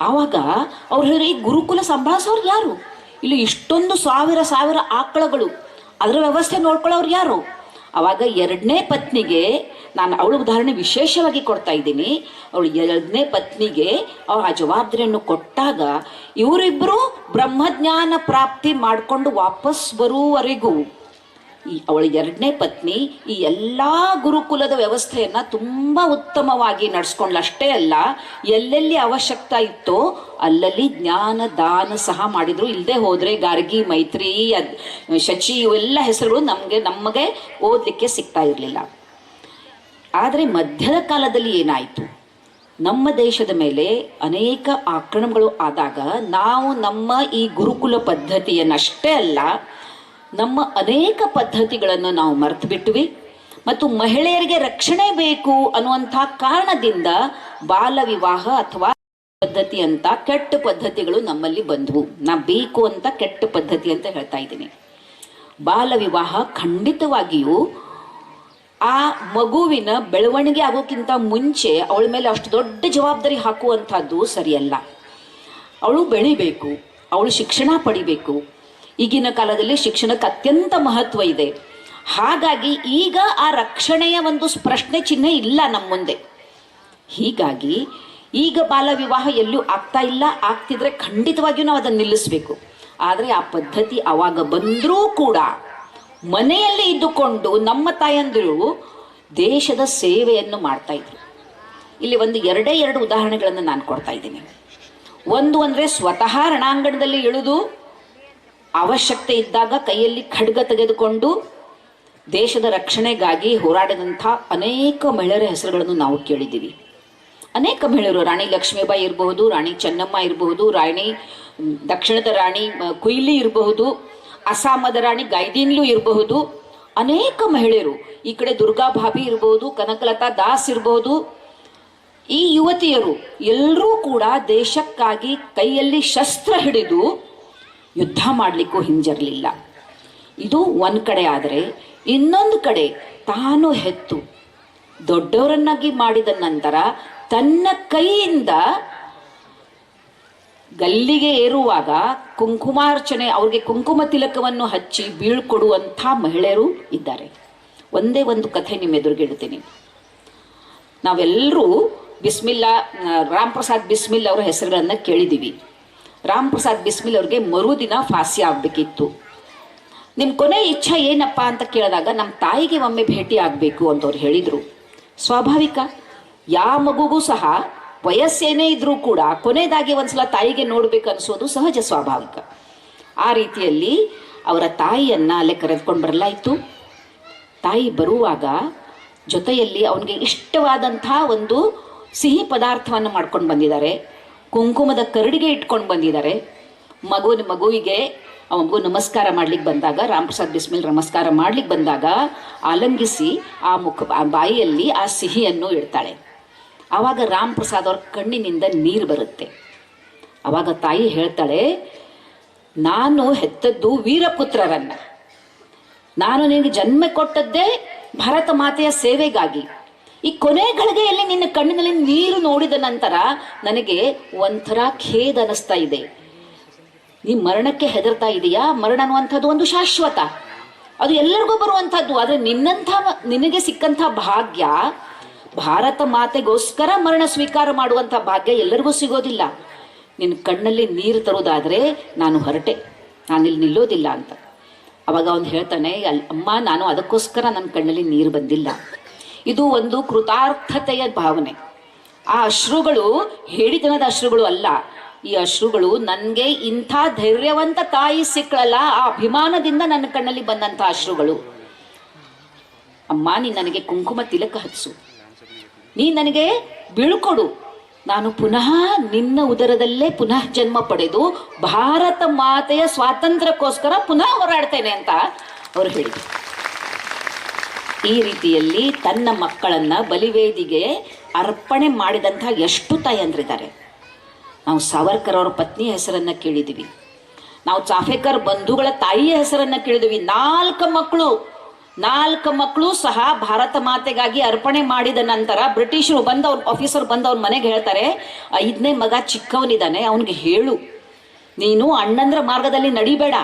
Speaker 1: ಆವಾಗ ಅವ್ರು ಹೇಳಿದ್ರೆ, ಈ ಗುರುಕುಲ ಸಂಭಾಳಿಸೋರು ಯಾರು? ಇಲ್ಲಿ ಇಷ್ಟೊಂದು ಸಾವಿರ ಸಾವಿರ ಆಕಳಗಳು ಅದರ ವ್ಯವಸ್ಥೆ ನೋಡ್ಕೊಳ್ಳೋರು ಯಾರು? ಅವಾಗ ಎರಡನೇ ಪತ್ನಿಗೆ ನಾನು ಅವಳು ಉದಾಹರಣೆ ವಿಶೇಷವಾಗಿ ಕೊಡ್ತಾ ಇದ್ದೀನಿ. ಅವಳು ಎರಡನೇ ಪತ್ನಿಗೆ ಅವಳು ಆ ಜವಾಬ್ದಾರಿಯನ್ನು ಕೊಟ್ಟಾಗ ಇವರಿಬ್ಬರು ಬ್ರಹ್ಮಜ್ಞಾನ ಪ್ರಾಪ್ತಿ ಮಾಡಿಕೊಂಡು ವಾಪಸ್ ಬರುವವರೆಗೂ ಈ ಅವಳ ಎರಡನೇ ಪತ್ನಿ ಈ ಎಲ್ಲ ಗುರುಕುಲದ ವ್ಯವಸ್ಥೆಯನ್ನ ತುಂಬ ಉತ್ತಮವಾಗಿ ನಡ್ಸ್ಕೊಂಡ್ಲು ಅಷ್ಟೇ ಅಲ್ಲ, ಎಲ್ಲೆಲ್ಲಿ ಅವಶ್ಯಕತೆ ಇತ್ತೋ ಅಲ್ಲಲ್ಲಿ ಜ್ಞಾನ, ದಾನ ಸಹ ಮಾಡಿದ್ರು. ಇಲ್ಲದೆ ಹೋದ್ರೆ ಗಾರ್ಗಿ, ಮೈತ್ರಿ ಶಚಿ ಇವೆಲ್ಲ ಹೆಸರುಗಳು ನಮಗೆ ನಮಗೆ ಓದಲಿಕ್ಕೆ ಸಿಗ್ತಾ ಇರಲಿಲ್ಲ. ಆದರೆ ಮಧ್ಯದ ಕಾಲದಲ್ಲಿ ಏನಾಯಿತು? ನಮ್ಮ ದೇಶದ ಮೇಲೆ ಅನೇಕ ಆಕ್ರಮಣಗಳು ಆದಾಗ ನಾವು ನಮ್ಮ ಈ ಗುರುಕುಲ ಪದ್ಧತಿಯನ್ನಷ್ಟೇ ಅಲ್ಲ ನಮ್ಮ ಅನೇಕ ಪದ್ಧತಿಗಳನ್ನು ನಾವು ಮರೆತು ಬಿಟ್ವಿ ಮತ್ತು ಮಹಿಳೆಯರಿಗೆ ರಕ್ಷಣೆ ಬೇಕು ಅನ್ನುವಂಥ ಕಾರಣದಿಂದ ಬಾಲ ವಿವಾಹ ಅಥವಾ ಪದ್ಧತಿ ಅಂತ ಕೆಟ್ಟ ಪದ್ಧತಿಗಳು ನಮ್ಮಲ್ಲಿ ಬಂದವು. ನಾ ಬೇಕು ಅಂತ ಕೆಟ್ಟ ಪದ್ಧತಿ ಅಂತ ಹೇಳ್ತಾ ಇದ್ದೀನಿ. ಬಾಲ ವಿವಾಹ ಖಂಡಿತವಾಗಿಯೂ ಆ ಮಗುವಿನ ಬೆಳವಣಿಗೆ ಆಗೋಕ್ಕಿಂತ ಮುಂಚೆ ಅವಳ ಮೇಲೆ ಅಷ್ಟು ದೊಡ್ಡ ಜವಾಬ್ದಾರಿ ಹಾಕುವಂಥದ್ದು ಸರಿಯಲ್ಲ. ಅವಳು ಬೆಳಿಬೇಕು, ಅವಳು ಶಿಕ್ಷಣ ಪಡಿಬೇಕು ಈಗಿನ ಕಾಲದಲ್ಲಿ ಶಿಕ್ಷಣಕ್ಕೆ ಅತ್ಯಂತ ಮಹತ್ವ ಇದೆ. ಹಾಗಾಗಿ ಈಗ ಆ ರಕ್ಷಣೆಯ ಒಂದು ಪ್ರಶ್ನೆ ಚಿಹ್ನೆ ಇಲ್ಲ ನಮ್ಮ ಮುಂದೆ. ಹೀಗಾಗಿ ಈಗ ಬಾಲ ವಿವಾಹ ಎಲ್ಲೂ ಆಗ್ತಾ ಇಲ್ಲ. ಆಗ್ತಿದ್ರೆ ಖಂಡಿತವಾಗಿಯೂ ನಾವು ಅದನ್ನು ನಿಲ್ಲಿಸಬೇಕು. ಆದರೆ ಆ ಪದ್ಧತಿ ಅವಾಗ ಬಂದರೂ ಕೂಡ ಮನೆಯಲ್ಲಿ ಇದ್ದುಕೊಂಡು ನಮ್ಮ ತಾಯಂದಿರು ದೇಶದ ಸೇವೆಯನ್ನು ಮಾಡ್ತಾ ಇದ್ರು. ಇಲ್ಲಿ ಒಂದು ಎರಡೇ ಎರಡು ಉದಾಹರಣೆಗಳನ್ನು ನಾನು ಕೊಡ್ತಾ ಇದ್ದೀನಿ. ಒಂದು ಅಂದರೆ ಸ್ವತಃ ರಣಾಂಗಣದಲ್ಲಿ ಇಳಿದು ಅವಶ್ಯಕತೆ ಇದ್ದಾಗ ಕೈಯಲ್ಲಿ ಖಡ್ಗ ತೆಗೆದುಕೊಂಡು ದೇಶದ ರಕ್ಷಣೆಗಾಗಿ ಹೋರಾಡಿದಂಥ ಅನೇಕ ಮಹಿಳೆಯರ ಹೆಸರುಗಳನ್ನು ನಾವು ಕೇಳಿದ್ದೀವಿ. ಅನೇಕ ಮಹಿಳೆಯರು, ರಾಣಿ ಲಕ್ಷ್ಮೀಬಾಯಿ ಇರಬಹುದು, ರಾಣಿ ಚೆನ್ನಮ್ಮ ಇರಬಹುದು, ರಾಣಿ ದಕ್ಷಿಣದ ರಾಣಿ ಕುಯ್ಲಿ ಇರಬಹುದು, ಅಸ್ಸಾಮದ ರಾಣಿ ಗೈದಿನ್ಲು ಇರಬಹುದು, ಅನೇಕ ಮಹಿಳೆಯರು, ಈ ಕಡೆ ದುರ್ಗಾ ಭಾಬಿ ಇರಬಹುದು, ಕನಕಲತಾ ದಾಸ್ ಇರಬಹುದು, ಈ ಯುವತಿಯರು ಎಲ್ಲರೂ ಕೂಡ ದೇಶಕ್ಕಾಗಿ ಕೈಯಲ್ಲಿ ಶಸ್ತ್ರ ಹಿಡಿದು ಯುದ್ಧ ಮಾಡಲಿಕ್ಕೂ ಹಿಂಜರಲಿಲ್ಲ. ಇದು ಒಂದು ಕಡೆ ಆದರೆ ಇನ್ನೊಂದು ಕಡೆ ತಾನು ಹೆತ್ತು. ದೊಡ್ಡವರನ್ನಾಗಿ ಮಾಡಿದ ನಂತರ ತನ್ನ ಕೈಯಿಂದ ಗಲ್ಲಿಗೆ ಏರುವಾಗ ಕುಂಕುಮಾರ್ಚನೆ, ಅವ್ರಿಗೆ ಕುಂಕುಮ ತಿಲಕವನ್ನು ಹಚ್ಚಿ ಬೀಳ್ಕೊಡುವಂಥ ಮಹಿಳೆಯರು ಇದ್ದಾರೆ. ಒಂದೇ ಒಂದು ಕಥೆ ನಿಮ್ಮ ಎದುರಿಗೆ ಇಡ್ತೀನಿ ನಾವೆಲ್ಲರೂ ಬಿಸ್ಮಿಲ್ಲಾ ರಾಮ್ ಪ್ರಸಾದ್ ಬಿಸ್ಮಿಲ್ ಅವರ ಹೆಸರುಗಳನ್ನು ಕೇಳಿದ್ದೀವಿ ರಾಮ್ ಪ್ರಸಾದ್ ಬಿಸ್ಮಿಲ್ ಅವ್ರಿಗೆ ಮರುದಿನ ಫಾಸಿ ಆಗಬೇಕಿತ್ತು. ನಿಮ್ಮ ಕೊನೆ ಇಚ್ಛೆ ಏನಪ್ಪ ಅಂತ ಕೇಳಿದಾಗ ನಮ್ಮ ತಾಯಿಗೆ ಒಮ್ಮೆ ಭೇಟಿ ಆಗಬೇಕು ಅಂತ ಅವ್ರು ಹೇಳಿದರು. ಸ್ವಾಭಾವಿಕ. ಯಾವ ಮಗುಗೂ ಸಹ ವಯಸ್ಸೇನೇ ಇದ್ರೂ ಕೂಡ ಕೊನೆಯದಾಗಿ ಒಂದ್ಸಲ ತಾಯಿಗೆ ನೋಡ್ಬೇಕು ಅನ್ಸೋದು ಸಹಜ ಸ್ವಾಭಾವಿಕ. ಆ ರೀತಿಯಲ್ಲಿ ಅವರ ತಾಯಿಯನ್ನ ಅಲ್ಲೇ ಕರೆದುಕೊಂಡು ಬರಲಾಯಿತು. ತಾಯಿ ಬರುವಾಗ ಜೊತೆಯಲ್ಲಿ ಅವನಿಗೆ ಇಷ್ಟವಾದಂಥ ಒಂದು ಸಿಹಿ ಪದಾರ್ಥವನ್ನು ಮಾಡ್ಕೊಂಡು ಬಂದಿದ್ದಾರೆ. ಕುಂಕುಮದ ಕರಡಿಗೆ ಇಟ್ಕೊಂಡು ಬಂದಿದ್ದಾರೆ. ಮಗುವಿನ ಮಗುವಿಗೆ ಆ ಮಗು ನಮಸ್ಕಾರ ಮಾಡ್ಲಿಕ್ಕೆ ಬಂದಾಗ, ರಾಮಪ್ರಸಾದ್ ಬಿಸ್ಮಿಲ್ ನಮಸ್ಕಾರ ಮಾಡ್ಲಿಕ್ಕೆ ಬಂದಾಗ ಆಲಂಗಿಸಿ ಆ ಮುಖ, ಆ ಬಾಯಿಯಲ್ಲಿ ಆ ಸಿಹಿಯನ್ನು ಇಡ್ತಾಳೆ. ಆವಾಗ ರಾಮ್ ಪ್ರಸಾದ್ ಅವ್ರ ಕಣ್ಣಿನಿಂದ ನೀರು ಬರುತ್ತೆ. ಆವಾಗ ತಾಯಿ ಹೇಳ್ತಾಳೆ, ನಾನು ಹೆತ್ತದ್ದು ವೀರಪುತ್ರರನ್ನ. ನಾನು ನಿನಗೆ ಜನ್ಮ ಕೊಟ್ಟದ್ದೇ ಭಾರತ ಮಾತೆಯ ಸೇವೆಗಾಗಿ. ಈ ಕೊನೆ ಗಳಿಗೆಯಲ್ಲಿ ನಿನ್ನ ಕಣ್ಣಿನಲ್ಲಿ ನೀರು ನೋಡಿದ ನಂತರ ನನಗೆ ಒಂಥರ ಖೇದ ಅನಿಸ್ತಾ ಇದೆ. ನೀ ಮರಣಕ್ಕೆ ಹೆದರ್ತಾ ಇದೆಯಾ? ಮರಣ ಅನ್ನುವಂಥದ್ದು ಒಂದು ಶಾಶ್ವತ. ಅದು ಎಲ್ಲರಿಗೂ ಬರುವಂಥದ್ದು, ಆದರೆ ನಿನ್ನಂಥ ನಿನಗೆ ಸಿಕ್ಕಂಥ ಭಾಗ್ಯ, ಭಾರತ ಮಾತೆಗೋಸ್ಕರ ಮರಣ ಸ್ವೀಕಾರ ಮಾಡುವಂಥ ಭಾಗ್ಯ ಎಲ್ಲರಿಗೂ ಸಿಗೋದಿಲ್ಲ. ನಿನ್ನ ಕಣ್ಣಲ್ಲಿ ನೀರು ತರೋದಾದರೆ ನಾನು ಹೊರಟೆ, ನಾನಿಲ್ಲಿ ನಿಲ್ಲೋದಿಲ್ಲ ಅಂತ. ಅವಾಗ ಅವನು ಹೇಳ್ತಾನೆ ಅಲ್ಲಿ ಅಮ್ಮ, ನಾನು ಅದಕ್ಕೋಸ್ಕರ ನನ್ನ ಕಣ್ಣಲ್ಲಿ ನೀರು ಬಂದಿಲ್ಲ. ಇದು ಒಂದು ಕೃತಾರ್ಥತೆಯ ಭಾವನೆ. ಆ ಅಶ್ರುಗಳು ಹೇಳಿತನದ ಅಶ್ರುಗಳು ಅಲ್ಲ. ಈ ಅಶ್ರುಗಳು ನನಗೆ ಇಂಥ ಧೈರ್ಯವಂತ ತಾಯಿ ಸಿಕ್ಕಳಲ್ಲ, ಆ ಅಭಿಮಾನದಿಂದ ನನ್ನ ಕಣ್ಣಲ್ಲಿ ಬಂದಂಥ ಅಶ್ರುಗಳು. ಅಮ್ಮ ನೀ ನನಗೆ ಕುಂಕುಮ ತಿಲಕ ಹಚ್ಚು. ನೀ ನನಗೆ ಬೀಳ್ಕೊಡು. ನಾನು ಪುನಃ ನಿನ್ನ ಉದರದಲ್ಲೇ ಪುನಃ ಜನ್ಮ ಪಡೆದು ಭಾರತ ಮಾತೆಯ ಸ್ವಾತಂತ್ರ್ಯಕ್ಕೋಸ್ಕರ ಪುನಃ ಹೋರಾಡ್ತೇನೆ ಅಂತ ಅವರು ಹೇಳಿದರು. ಈ ರೀತಿಯಲ್ಲಿ ತನ್ನ ಮಕ್ಕಳನ್ನು ಬಲಿವೇದಿಗೆ ಅರ್ಪಣೆ ಮಾಡಿದಂಥ ಎಷ್ಟು ತಾಯಂದ್ರಿದ್ದಾರೆ. ನಾವು ಸಾವರ್ಕರ್ ಅವರ ಪತ್ನಿ ಹೆಸರನ್ನು ಕೇಳಿದ್ದೀವಿ ನಾವು ಚಾಫೇಕರ್ ಬಂಧುಗಳ ತಾಯಿಯ ಹೆಸರನ್ನು ಕೇಳಿದ್ವಿ. ನಾಲ್ಕು ಮಕ್ಕಳು ನಾಲ್ಕು ಮಕ್ಕಳು ಸಹ ಭಾರತ ಮಾತೆಗಾಗಿ ಅರ್ಪಣೆ ಮಾಡಿದ ನಂತರ ಬ್ರಿಟಿಷರು ಬಂದು ಅವ್ರ ಆಫೀಸರ್ ಬಂದು ಅವ್ರ ಮನೆಗೆ ಹೇಳ್ತಾರೆ ಐದನೇ ಮಗ ಚಿಕ್ಕವನಿದ್ದಾನೆ, ಅವನಿಗೆ ಹೇಳು. ನೀನು ಅಣ್ಣಂದ್ರ ಮಾರ್ಗದಲ್ಲಿ ನಡಿಬೇಡ.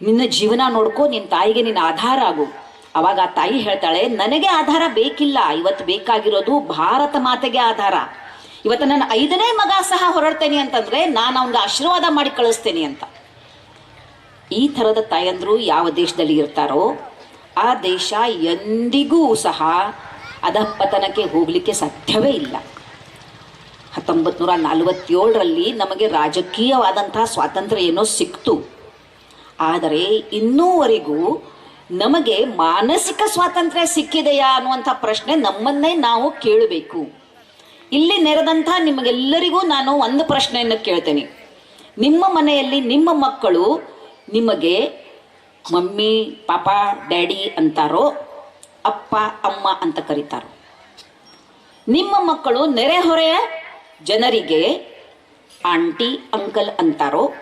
Speaker 1: ನಿನ್ನ ಜೀವನ ನೋಡ್ಕೋ ನಿನ್ನ ತಾಯಿಗೆ ನಿನ್ನ ಆಧಾರ ಆಗು. ಅವಾಗ ಆ ತಾಯಿ ಹೇಳ್ತಾಳೆ, ನನಗೆ ಆಧಾರ ಬೇಕಿಲ್ಲ. ಇವತ್ತು ಬೇಕಾಗಿರೋದು ಭಾರತ ಮಾತೆಗೆ ಆಧಾರ. ಇವತ್ತು ನನ್ನ ಐದನೇ ಮಗ ಸಹ ಹೊರಡ್ತೇನೆ ಅಂತಂದ್ರೆ ನಾನು ಅವನಿಗೆ ಆಶೀರ್ವಾದ ಮಾಡಿ ಕಳಿಸ್ತೇನೆ ಅಂತ. ಈ ಥರದ ತಾಯಂದ್ರು ಯಾವ ದೇಶದಲ್ಲಿ ಇರ್ತಾರೋ, ಆ ದೇಶ ಎಂದಿಗೂ ಸಹ ಅಧಃಪತನಕ್ಕೆ ಹೋಗಲಿಕ್ಕೆ ಸಾಧ್ಯವೇ ಇಲ್ಲ. ಹತ್ತೊಂಬತ್ತು ನೂರ ನಲವತ್ತೇಳರಲ್ಲಿ ನಮಗೆ ರಾಜಕೀಯವಾದಂತಹ ಸ್ವಾತಂತ್ರ್ಯ ಏನೋ ಸಿಕ್ತು. ಆದರೆ ಇನ್ನೂವರೆಗೂ ನಮಗೆ ಮಾನಸಿಕ ಸ್ವಾತಂತ್ರ್ಯ ಸಿಕ್ಕಿದೆಯಾ ಅನ್ನುವಂಥ ಪ್ರಶ್ನೆ ನಮ್ಮನ್ನೇ ನಾವು ಕೇಳಬೇಕು. ಇಲ್ಲಿ ನೆರೆದಂಥ ನಿಮಗೆಲ್ಲರಿಗೂ ನಾನು ಒಂದು ಪ್ರಶ್ನೆಯನ್ನು ಕೇಳ್ತೇನೆ. ನಿಮ್ಮ ಮನೆಯಲ್ಲಿ ನಿಮ್ಮ ಮಕ್ಕಳು ನಿಮಗೆ ಮಮ್ಮಿ, ಪಾಪ, ಡ್ಯಾಡಿ ಅಂತಾರೋ ಅಪ್ಪ, ಅಮ್ಮ ಅಂತ ಕರೀತಾರೋ? ನಿಮ್ಮ ಮಕ್ಕಳು ನೆರೆಹೊರೆಯ ಜನರಿಗೆ ಆಂಟಿ, ಅಂಕಲ್ ಅಂತಾರೋ,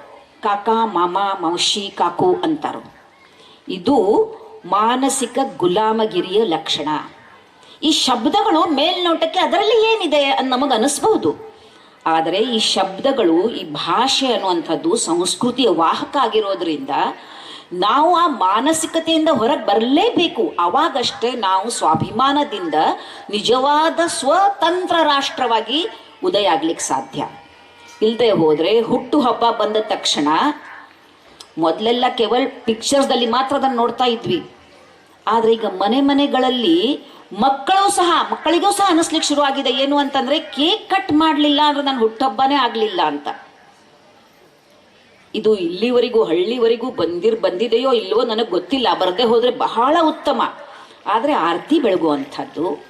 Speaker 1: ಕಾಕಾ, ಮಾಮ ಮೌಶಿ ಕಾಕು ಅಂತಾರೋ? ಇದು ಮಾನಸಿಕ ಗುಲಾಮಗಿರಿಯ ಲಕ್ಷಣ. ಈ ಶಬ್ದಗಳು ಮೇಲ್ನೋಟಕ್ಕೆ ಅದರಲ್ಲಿ ಏನಿದೆ ನಮಗೆ ಅನಿಸ್ಬಹುದು. ಆದರೆ ಈ ಶಬ್ದಗಳು, ಈ ಭಾಷೆ ಅನ್ನುವಂಥದ್ದು ಸಂಸ್ಕೃತಿಯ ವಾಹಕ ಆಗಿರೋದ್ರಿಂದ ನಾವು ಆ ಮಾನಸಿಕತೆಯಿಂದ ಹೊರಗೆ ಬರಲೇಬೇಕು. ಅವಾಗಷ್ಟೇ ನಾವು ಸ್ವಾಭಿಮಾನದಿಂದ ನಿಜವಾದ ಸ್ವತಂತ್ರ ರಾಷ್ಟ್ರವಾಗಿ ಉದಯ ಆಗ್ಲಿಕ್ಕೆ ಸಾಧ್ಯ. ಇಲ್ಲದೆ ಹೋದರೆ ಹುಟ್ಟು ಹಬ್ಬ ಬಂದ ತಕ್ಷಣ ಮೊದಲೆಲ್ಲ ಕೇವಲ ಪಿಕ್ಚರ್ಸ್ದಲ್ಲಿ ಮಾತ್ರ ಅದನ್ನು ನೋಡ್ತಾ ಇದ್ವಿ. ಆದರೆ ಈಗ ಮನೆ ಮನೆಗಳಲ್ಲಿ ಮಕ್ಕಳು ಸಹ, ಮಕ್ಕಳಿಗೂ ಸಹ ಅನಿಸ್ಲಿಕ್ಕೆ ಶುರುವಾಗಿದೆ ಏನು ಅಂತಂದ್ರೆ ಕೇಕ್ ಕಟ್ ಮಾಡಲಿಲ್ಲ ಅಂದ್ರೆ ನನ್ನ ಹುಟ್ಟುಹಬ್ಬನೇ ಆಗಲಿಲ್ಲ ಅಂತ. ಇದು ಇಲ್ಲಿವರೆಗೂ, ಹಳ್ಳಿವರೆಗೂ ಬಂದಿರ್, ಬಂದಿದೆಯೋ ಇಲ್ಲವೋ ನನಗೆ ಗೊತ್ತಿಲ್ಲ. ಬರದೆ ಹೋದರೆ ಬಹಳ ಉತ್ತಮ. ಆದರೆ ಆರತಿ ಬೆಳಗುವಂಥದ್ದು,